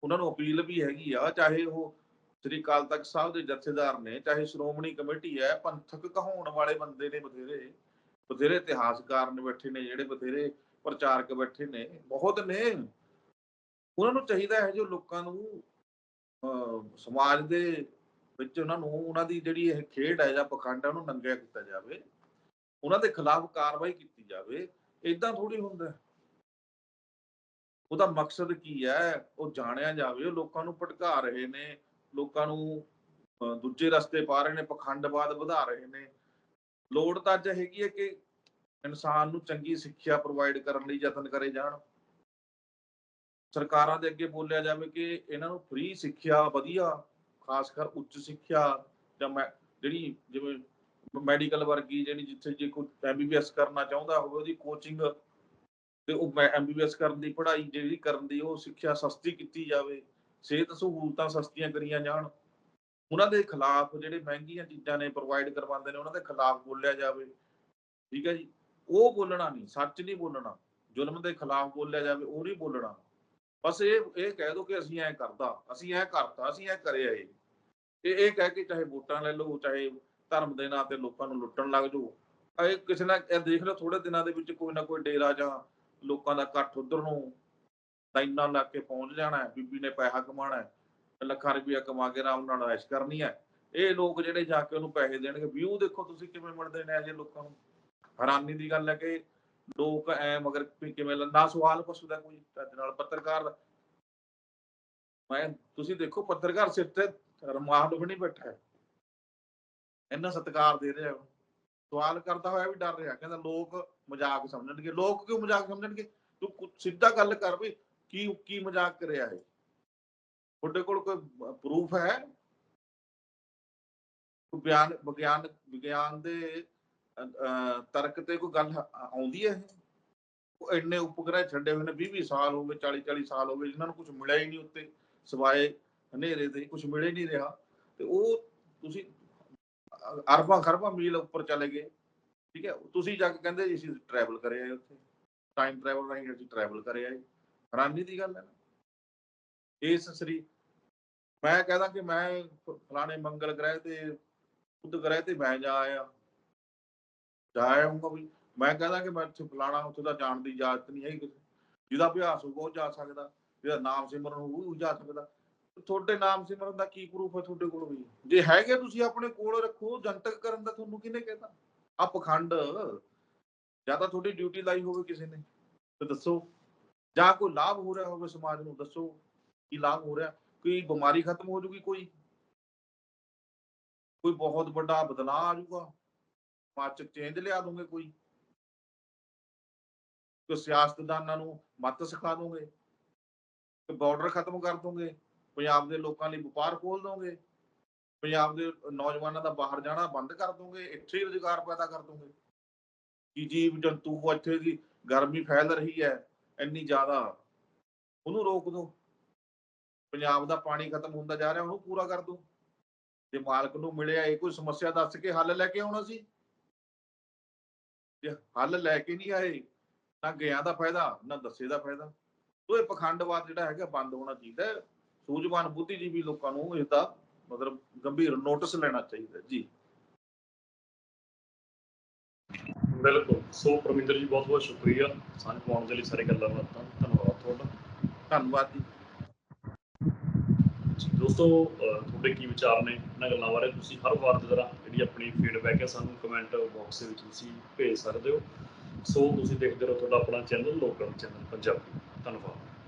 ਉਹਨਾਂ ਨੂੰ ਅਪੀਲ ਵੀ ਹੈਗੀ ਆ, ਚਾਹੇ ਉਹ ਸ੍ਰੀ ਅਕਾਲ ਤਖਤ ਸਾਹਿਬ ਦੇ ਜਥੇਦਾਰ ਨੇ, ਚਾਹੇ ਸ਼੍ਰੋਮਣੀ ਕਮੇਟੀ ਹੈ, ਪੰਥਕ ਕਹਾਉਣ ਵਾਲੇ ਬੰਦੇ ਨੇ ਬਥੇਰੇ। ਬਥੇਰੇ ਇਤਿਹਾਸਕਾਰ ਨੇ ਬੈਠੇ ਨੇ ਜਿਹੜੇ ਬਥੇਰੇ ਪ੍ਰਚਾਰਕ ਬੈਠੇ ਨੇ ਬਹੁਤ ਨੇ। ਉਹਨਾਂ ਨੂੰ ਚਾਹੀਦਾ ਹੈ ਜੋ ਲੋਕਾਂ ਨੂੰ ਅਹ, ਸਮਾਜ ਦੇ ਵਿੱਚ ਉਹਨਾਂ ਨੂੰ ਉਹਨਾਂ ਦੀ ਜਿਹੜੀ ਇਹ ਖੇਡ ਹੈ ਜਾਂ ਪਖੰਡ ਹੈ ਉਹਨੂੰ ਨੰਗਿਆ ਕੀਤਾ ਜਾਵੇ। ਉਹਨਾਂ ਦੇ ਖਿਲਾਫ ਕਾਰਵਾਈ ਕੀਤੀ ਜਾਵੇ। ਇਦਾਂ ਥੋੜੀ ਹੁੰਦਾ ਉਹਦਾ ਮਕਸਦ ਕੀ ਹੈ? ਉਹ ਜਾਣਿਆ ਜਾਵੇ। ਉਹ ਲੋਕਾਂ ਨੂੰ ਭਟਕਾ ਰਹੇ ਨੇ। ਲੋਕਾਂ ਨੂੰ ਦੂਜੇ ਰਸਤੇ ਪਾ ਰਹੇ ਨੇ ਪਖੰਡਵਾਦ ਵਧਾ ਰਹੇ ਨੇ। ਲੋੜ ਤਾਂ ਅੱਜ ਹੈਗੀ ਹੈ ਕਿ ਇਨਸਾਨ ਨੂੰ ਚੰਗੀ ਸਿੱਖਿਆ ਪ੍ਰੋਵਾਈਡ ਕਰਨ ਲਈ ਯਤਨ ਕਰੇ ਜਾਣ। ਸਰਕਾਰਾਂ ਦੇ ਅੱਗੇ ਬੋਲਿਆ ਜਾਵੇ ਕਿ ਇਹਨਾਂ ਨੂੰ ਫ੍ਰੀ ਸਿੱਖਿਆ ਵਧੀਆ, ਖਾਸ ਕਰ ਉੱਚ ਸਿੱਖਿਆ ਜਾਂ ਮੈਂ ਜਿਹੜੀ ਜਿਵੇਂ ਮੈਡੀਕਲ ਵਰਗੀ ਜਿਹੜੀ ਜਿੱਥੇ ਜੇ ਕੋਈ ਐਮਬੀਬੀਐਸ ਕਰਨਾ ਚਾਹੁੰਦਾ ਹੋਵੇ, ਉਹਦੀ ਕੋਚਿੰਗ ਤੇ ਉਹ ਐਮਬੀਬੀਐਸ ਕਰਨ ਦੀ ਪੜ੍ਹਾਈ ਜਿਹੜੀ ਕਰਨ ਦੀ ਉਹ ਸਿੱਖਿਆ ਸਸਤੀ ਕੀਤੀ ਜਾਵੇ, ਸਿਹਤ ਸਹੂਲਤਾਂ ਸਸਤੀਆਂ ਕਰੀਆਂ ਜਾਣ। ਉਹਨਾਂ ਦੇ ਖਿਲਾਫ ਜਿਹੜੇ ਮਹਿੰਗੀਆਂ ਚੀਜ਼ਾਂ ਨੇ ਪ੍ਰੋਵਾਈਡ ਕਰਵਾਉਂਦੇ ਨੇ, ਉਹਨਾਂ ਦੇ ਖਿਲਾਫ ਬੋਲਿਆ ਜਾਵੇ, ਠੀਕ ਹੈ ਜੀ? ਉਹ ਬੋਲਣਾ ਨਹੀਂ, ਸੱਚ ਨਹੀਂ ਬੋਲਣਾ। ਜ਼ੁਲਮ ਦੇ ਖਿਲਾਫ ਬੋਲਿਆ ਜਾਵੇ, ਉਹ ਨਹੀਂ ਬੋਲਣਾ। ਬਸ ਇਹ ਇਹ ਕਹਿ ਦੋ ਕਿ ਅਸੀਂ ਐ ਕਰਦਾ, ਅਸੀਂ ਐ ਕਰਤਾ, ਅਸੀਂ ਐ ਕਰਿਆ ਇਹ। ਇਹ ਇਹ ਕਹਿ ਕੇ ਚਾਹੇ ਵੋਟਾਂ ਲੈ ਲਓ, ਚਾਹੇ ਧਰਮ ਦੇ ਨਾਂ ਤੇ ਲੋਕਾਂ ਨੂੰ ਲੁੱਟਣ ਲੱਗ ਜਾਓ, ਇਹ ਕਿਸੇ ਨਾ, ਇਹ ਦੇਖ ਲਓ ਥੋੜੇ ਦਿਨਾਂ ਦੇ ਵਿੱਚ ਕੋਈ ਨਾ ਕੋਈ ਡੇਰਾ ਜਾਂ ਲੋਕਾਂ ਦਾ ਇਕੱਠ ਉਧਰ ਨੂੰ ਲਾਈਨਾਂ ਲਾ ਕੇ ਪਹੁੰਚ ਜਾਣਾ ਬੀਬੀ ਨੇ ਪੈਸਾ ਕਮਾਉਣਾ ਲੱਖਾਂ ਰੁਪਇਆ ਕਮਾ ਕੇ ਆਰਾਮ ਨਾਲ ਐਸ਼ ਕਰਨੀ ਹੈ ਇਹ ਲੋਕ ਜਿਹੜੇ ਜਾ ਕੇ ਉਹਨੂੰ ਪੈਸੇ ਦੇਣਗੇ ਵਿਊ ਦੇਖੋ ਤੁਸੀਂ ਕਿਵੇਂ ਮਿਲਦੇ ਨੇ ਅਜੇ ਲੋਕਾਂ ਨੂੰ। ਹੈਰਾਨੀ ਦੀ ਗੱਲ ਹੈ ਕਿ ਲੋਕ ਐ ਮਗਰ ਕਿਵੇਂ ਲ- ਸਵਾਲ ਪੁੱਛਦਾ ਕੋਈ ਚੱਜ ਨਾਲ, ਪੱਤਰਕਾਰ ਮੈਂ, ਤੁਸੀਂ ਦੇਖੋ ਪੱਤਰਕਾਰ ਸਿਰ ਤੇ ਰਮਾਂਡ ਵੀ ਨਹੀਂ ਬੈਠਾ। ਹੈ। ਇੰਨਾ ਸਤਿਕਾਰ ਦੇ ਰਿਹਾ ਸਵਾਲ ਕਰਦਾ ਹੋਇਆ ਵੀ ਡਰ ਰਿਹਾ, ਕਹਿੰਦਾ ਲੋਕ ਮਜ਼ਾਕ ਸਮਝਣਗੇ। ਲੋਕ ਕਿਉਂ ਮਜ਼ਾਕ ਸਮਝਣਗੇ? ਤੂੰ ਸਿੱਧਾ ਗੱਲ ਕਰ ਵੀ ਕੀ ਕੀ ਮਜ਼ਾਕ ਕਰਿਆ ਹੈ ਤੁਹਾਡੇ ਕੋਲ ਕੋਈ ਪ੍ਰੂਫ ਹੈ? ਕੋਈ ਬਿਆਨ ਵਿਗਿਆਨ ਵਿਗਿਆਨ ਦੇ ਅ, ਤਰਕ ਤੇ ਕੋਈ ਗੱਲ ਆਉਂਦੀ ਹੈ? ਉਹ ਇੰਨੇ ਉਪਗ੍ਰਹਿ ਛੱਡੇ ਹੋਏ ਨੇ 20 20 ਸਾਲ ਹੋ ਗਏ 40 40 ਸਾਲ ਹੋ ਗਏ ਜਿਨ੍ਹਾਂ ਨੂੰ ਕੁਝ ਮਿਲਿਆ ਹੀ ਨਹੀਂ ਉੱਤੇ ਸਵਾਏ ਹਨੇਰੇ ਦੇ ਕੁਝ ਮਿਲੇ ਨਹੀਂ ਰਿਹਾ। ਤੇ ਉਹ ਤੁਸੀਂ ਅਰਬਾਂ ਖਰਬਾਂ ਮੀਲ ਉੱਪਰ ਚਲੇ ਗਏ ਠੀਕ ਹੈ? ਤੁਸੀਂ ਜਾ ਕੇ ਕਹਿੰਦੇ ਜੀ ਅਸੀਂ ਟਰੈਵਲ ਕਰਿਆ ਹੈ ਉੱਥੇ। ਟਾਈਮ ਟਰੈਵਲ ਰਾਹੀਂ ਅਸੀਂ ਟਰੈਵਲ ਕਰਿਆ ਹੈ। ਹੈਰਾਨੀ ਦੀ ਗੱਲ ਹੈ ਨਾ। ਇਸ ਸ੍ਰੀ ਮੈਂ ਕਹਦਾ ਕਿ ਮੈਂ ਫਲਾਣੇ ਮੰਗਲ ਗ੍ਰਹਿ ਤੇ, ਬੁੱਧ ਗ੍ਰਹਿ ਤੇ ਮੈਂ ਜਾ ਆਇਆ। ਜਾ ਵੀ, ਮੈਂ ਕਹਦਾ ਕਿ ਮੈਂ ਉੱਥੇ ਫਲਾਣਾ, ਉੱਥੇ ਦਾ ਜਾਣ ਦੀ ਇਜਾਜ਼ਤ ਨਹੀਂ ਹੈਗੀ ਜਿਹਦਾ ਅਭਿਆਸ ਹੋਊਗਾ ਉਹ ਜਾ ਸਕਦਾ, ਜਿਹਦਾ ਨਾਮ ਸਿਮਰਨ ਹੋਊ ਉਹ ਜਾ ਸਕਦਾ। ਤੁਹਾਡੇ ਨਾਮ ਸਿਮਰਨ ਦਾ ਕੀ ਪ੍ਰੂਫ ਹੈ ਤੁਹਾਡੇ ਕੋਲ ਵੀ? ਜੇ ਹੈਗੇ ਤੁਸੀਂ ਆਪਣੇ ਕੋਲ ਰੱਖੋ ਜਨਤਕ ਕਰਨ ਦਾ ਤੁਹਾਨੂੰ ਕਿਹਨੇ ਕਹਿਤਾ? ਆ ਪਖੰਡ, ਜਾਂ ਤਾਂ ਤੁਹਾਡੀ ਡਿਊਟੀ ਲਾਈ ਹੋਵੇ ਕਿਸੇ ਨੇ। ਤੇ ਦੱਸੋ, ਜਾਂ ਕੋਈ ਲਾਭ ਹੋ ਰਿਹਾ ਹੋਵੇ ਸਮਾਜ ਨੂੰ, ਦੱਸੋ। ਲਾਭ ਹੋ ਰਿਹਾ, ਕੋਈ ਬਿਮਾਰੀ ਖਤਮ ਹੋ ਜੂਗੀ ਕੋਈ? ਕੋਈ ਬਹੁਤ ਵੱਡਾ ਬਦਲਾਅ ਆ ਜਾਊਗਾ ਸਮਾਜ ਚੇਂਜ ਲਿਆ ਦੋਗੇ ਕੋਈ? ਕੋਈ ਸਿਆਸਤਦਾਨਾਂ ਨੂੰ ਮੱਤ ਸਿਖਾ ਦੋਗੇ? ਕੋਈ ਬਾਰਡਰ ਖਤਮ ਕਰ ਦੋਗੇ? ਪੰਜਾਬ ਦੇ ਲੋਕਾਂ ਲਈ ਵਪਾਰ ਖੋਲ ਦੋਗੇ? ਪੰਜਾਬ ਦੇ ਨੌਜਵਾਨਾਂ ਦਾ ਬਾਹਰ ਜਾਣਾ ਬੰਦ ਕਰ ਦੋਗੇ? ਇੱਥੇ ਹੀ ਰੁਜ਼ਗਾਰ ਪੈਦਾ ਕਰ ਦੋਗੇ? ਕਿ ਜੀਵ ਜੰਤੂ ਇੱਥੇ ਦੀ ਗਰਮੀ ਫੈਲ ਰਹੀ ਹੈ? ਇੰਨੀ ਜ਼ਿਆਦਾ? ਉਹਨੂੰ ਰੋਕ ਦੋ। ਪੰਜਾਬ ਦਾ ਪਾਣੀ ਖਤਮ ਹੁੰਦਾ ਜਾ ਰਿਹਾ ਉਹਨੂੰ ਪੂਰਾ ਕਰ ਦੋ। ਜੇ ਮਾਲਕ ਨੂੰ ਮਿਲਿਆ ਇਹ ਕੋਈ ਸਮੱਸਿਆ ਦੱਸ ਕੇ ਹੱਲ ਲੈ ਕੇ ਆਉਣਾ ਸੀ? ਜੇ ਹੱਲ ਲੈ ਕੇ ਨਹੀਂ ਆਏ ਨਾ ਗਿਆ ਦਾ ਫਾਇਦਾ ਨਾ ਦੱਸੇ ਦਾ ਫਾਇਦਾ। ਉਹ ਇਹ ਪਖੰਡਵਾਦ ਜਿਹੜਾ ਹੈਗਾ ਬੰਦ ਹੋਣਾ ਚਾਹੀਦਾ। ਸੂਝਵਾਨ ਬੁੱਧੀਜੀਵੀ ਲੋਕਾਂ ਨੂੰ ਇਸ ਦਾ ਮਤਲਬ ਗੰਭੀਰ ਨੋਟਿਸ ਲੈਣਾ ਚਾਹੀਦਾ ਜੀ। ਬਿਲਕੁਲ। ਸੋ ਪਰਮਿੰਦਰ ਜੀ ਬਹੁਤ ਬਹੁਤ ਸ਼ੁਕਰੀਆ। ਸਾਨੂੰ ਪਾਉਣ ਦੇ ਲਈ ਸਾਰੇ ਗੱਲਾਂ ਬਾਤਾਂ ਧੰਨਵਾਦ ਤੁਹਾਡਾ। ਧੰਨਵਾਦ ਜੀ, ਦੋਸਤੋ ਤੁਹਾਡੇ ਕੀ ਵਿਚਾਰ ਨੇ? ਇਹਨਾਂ ਗੱਲਾਂ ਬਾਰੇ ਤੁਸੀਂ ਹਰ ਵਾਰ ਦੀ ਤਰ੍ਹਾਂ ਜਿਹੜੀ ਆਪਣੀ ਫੀਡਬੈਕ ਹੈ ਸਾਨੂੰ ਕਮੈਂਟ ਬਾਕਸ ਦੇ ਵਿੱਚ ਤੁਸੀਂ ਭੇਜ ਸਕਦੇ ਹੋ। ਸੋ, ਤੁਸੀਂ ਦੇਖਦੇ ਰਹੋ ਤੁਹਾਡਾ ਆਪਣਾ ਚੈਨਲ ਲੋਕਲ ਚੈਨਲ ਪੰਜਾਬੀ ਧੰਨਵਾਦ।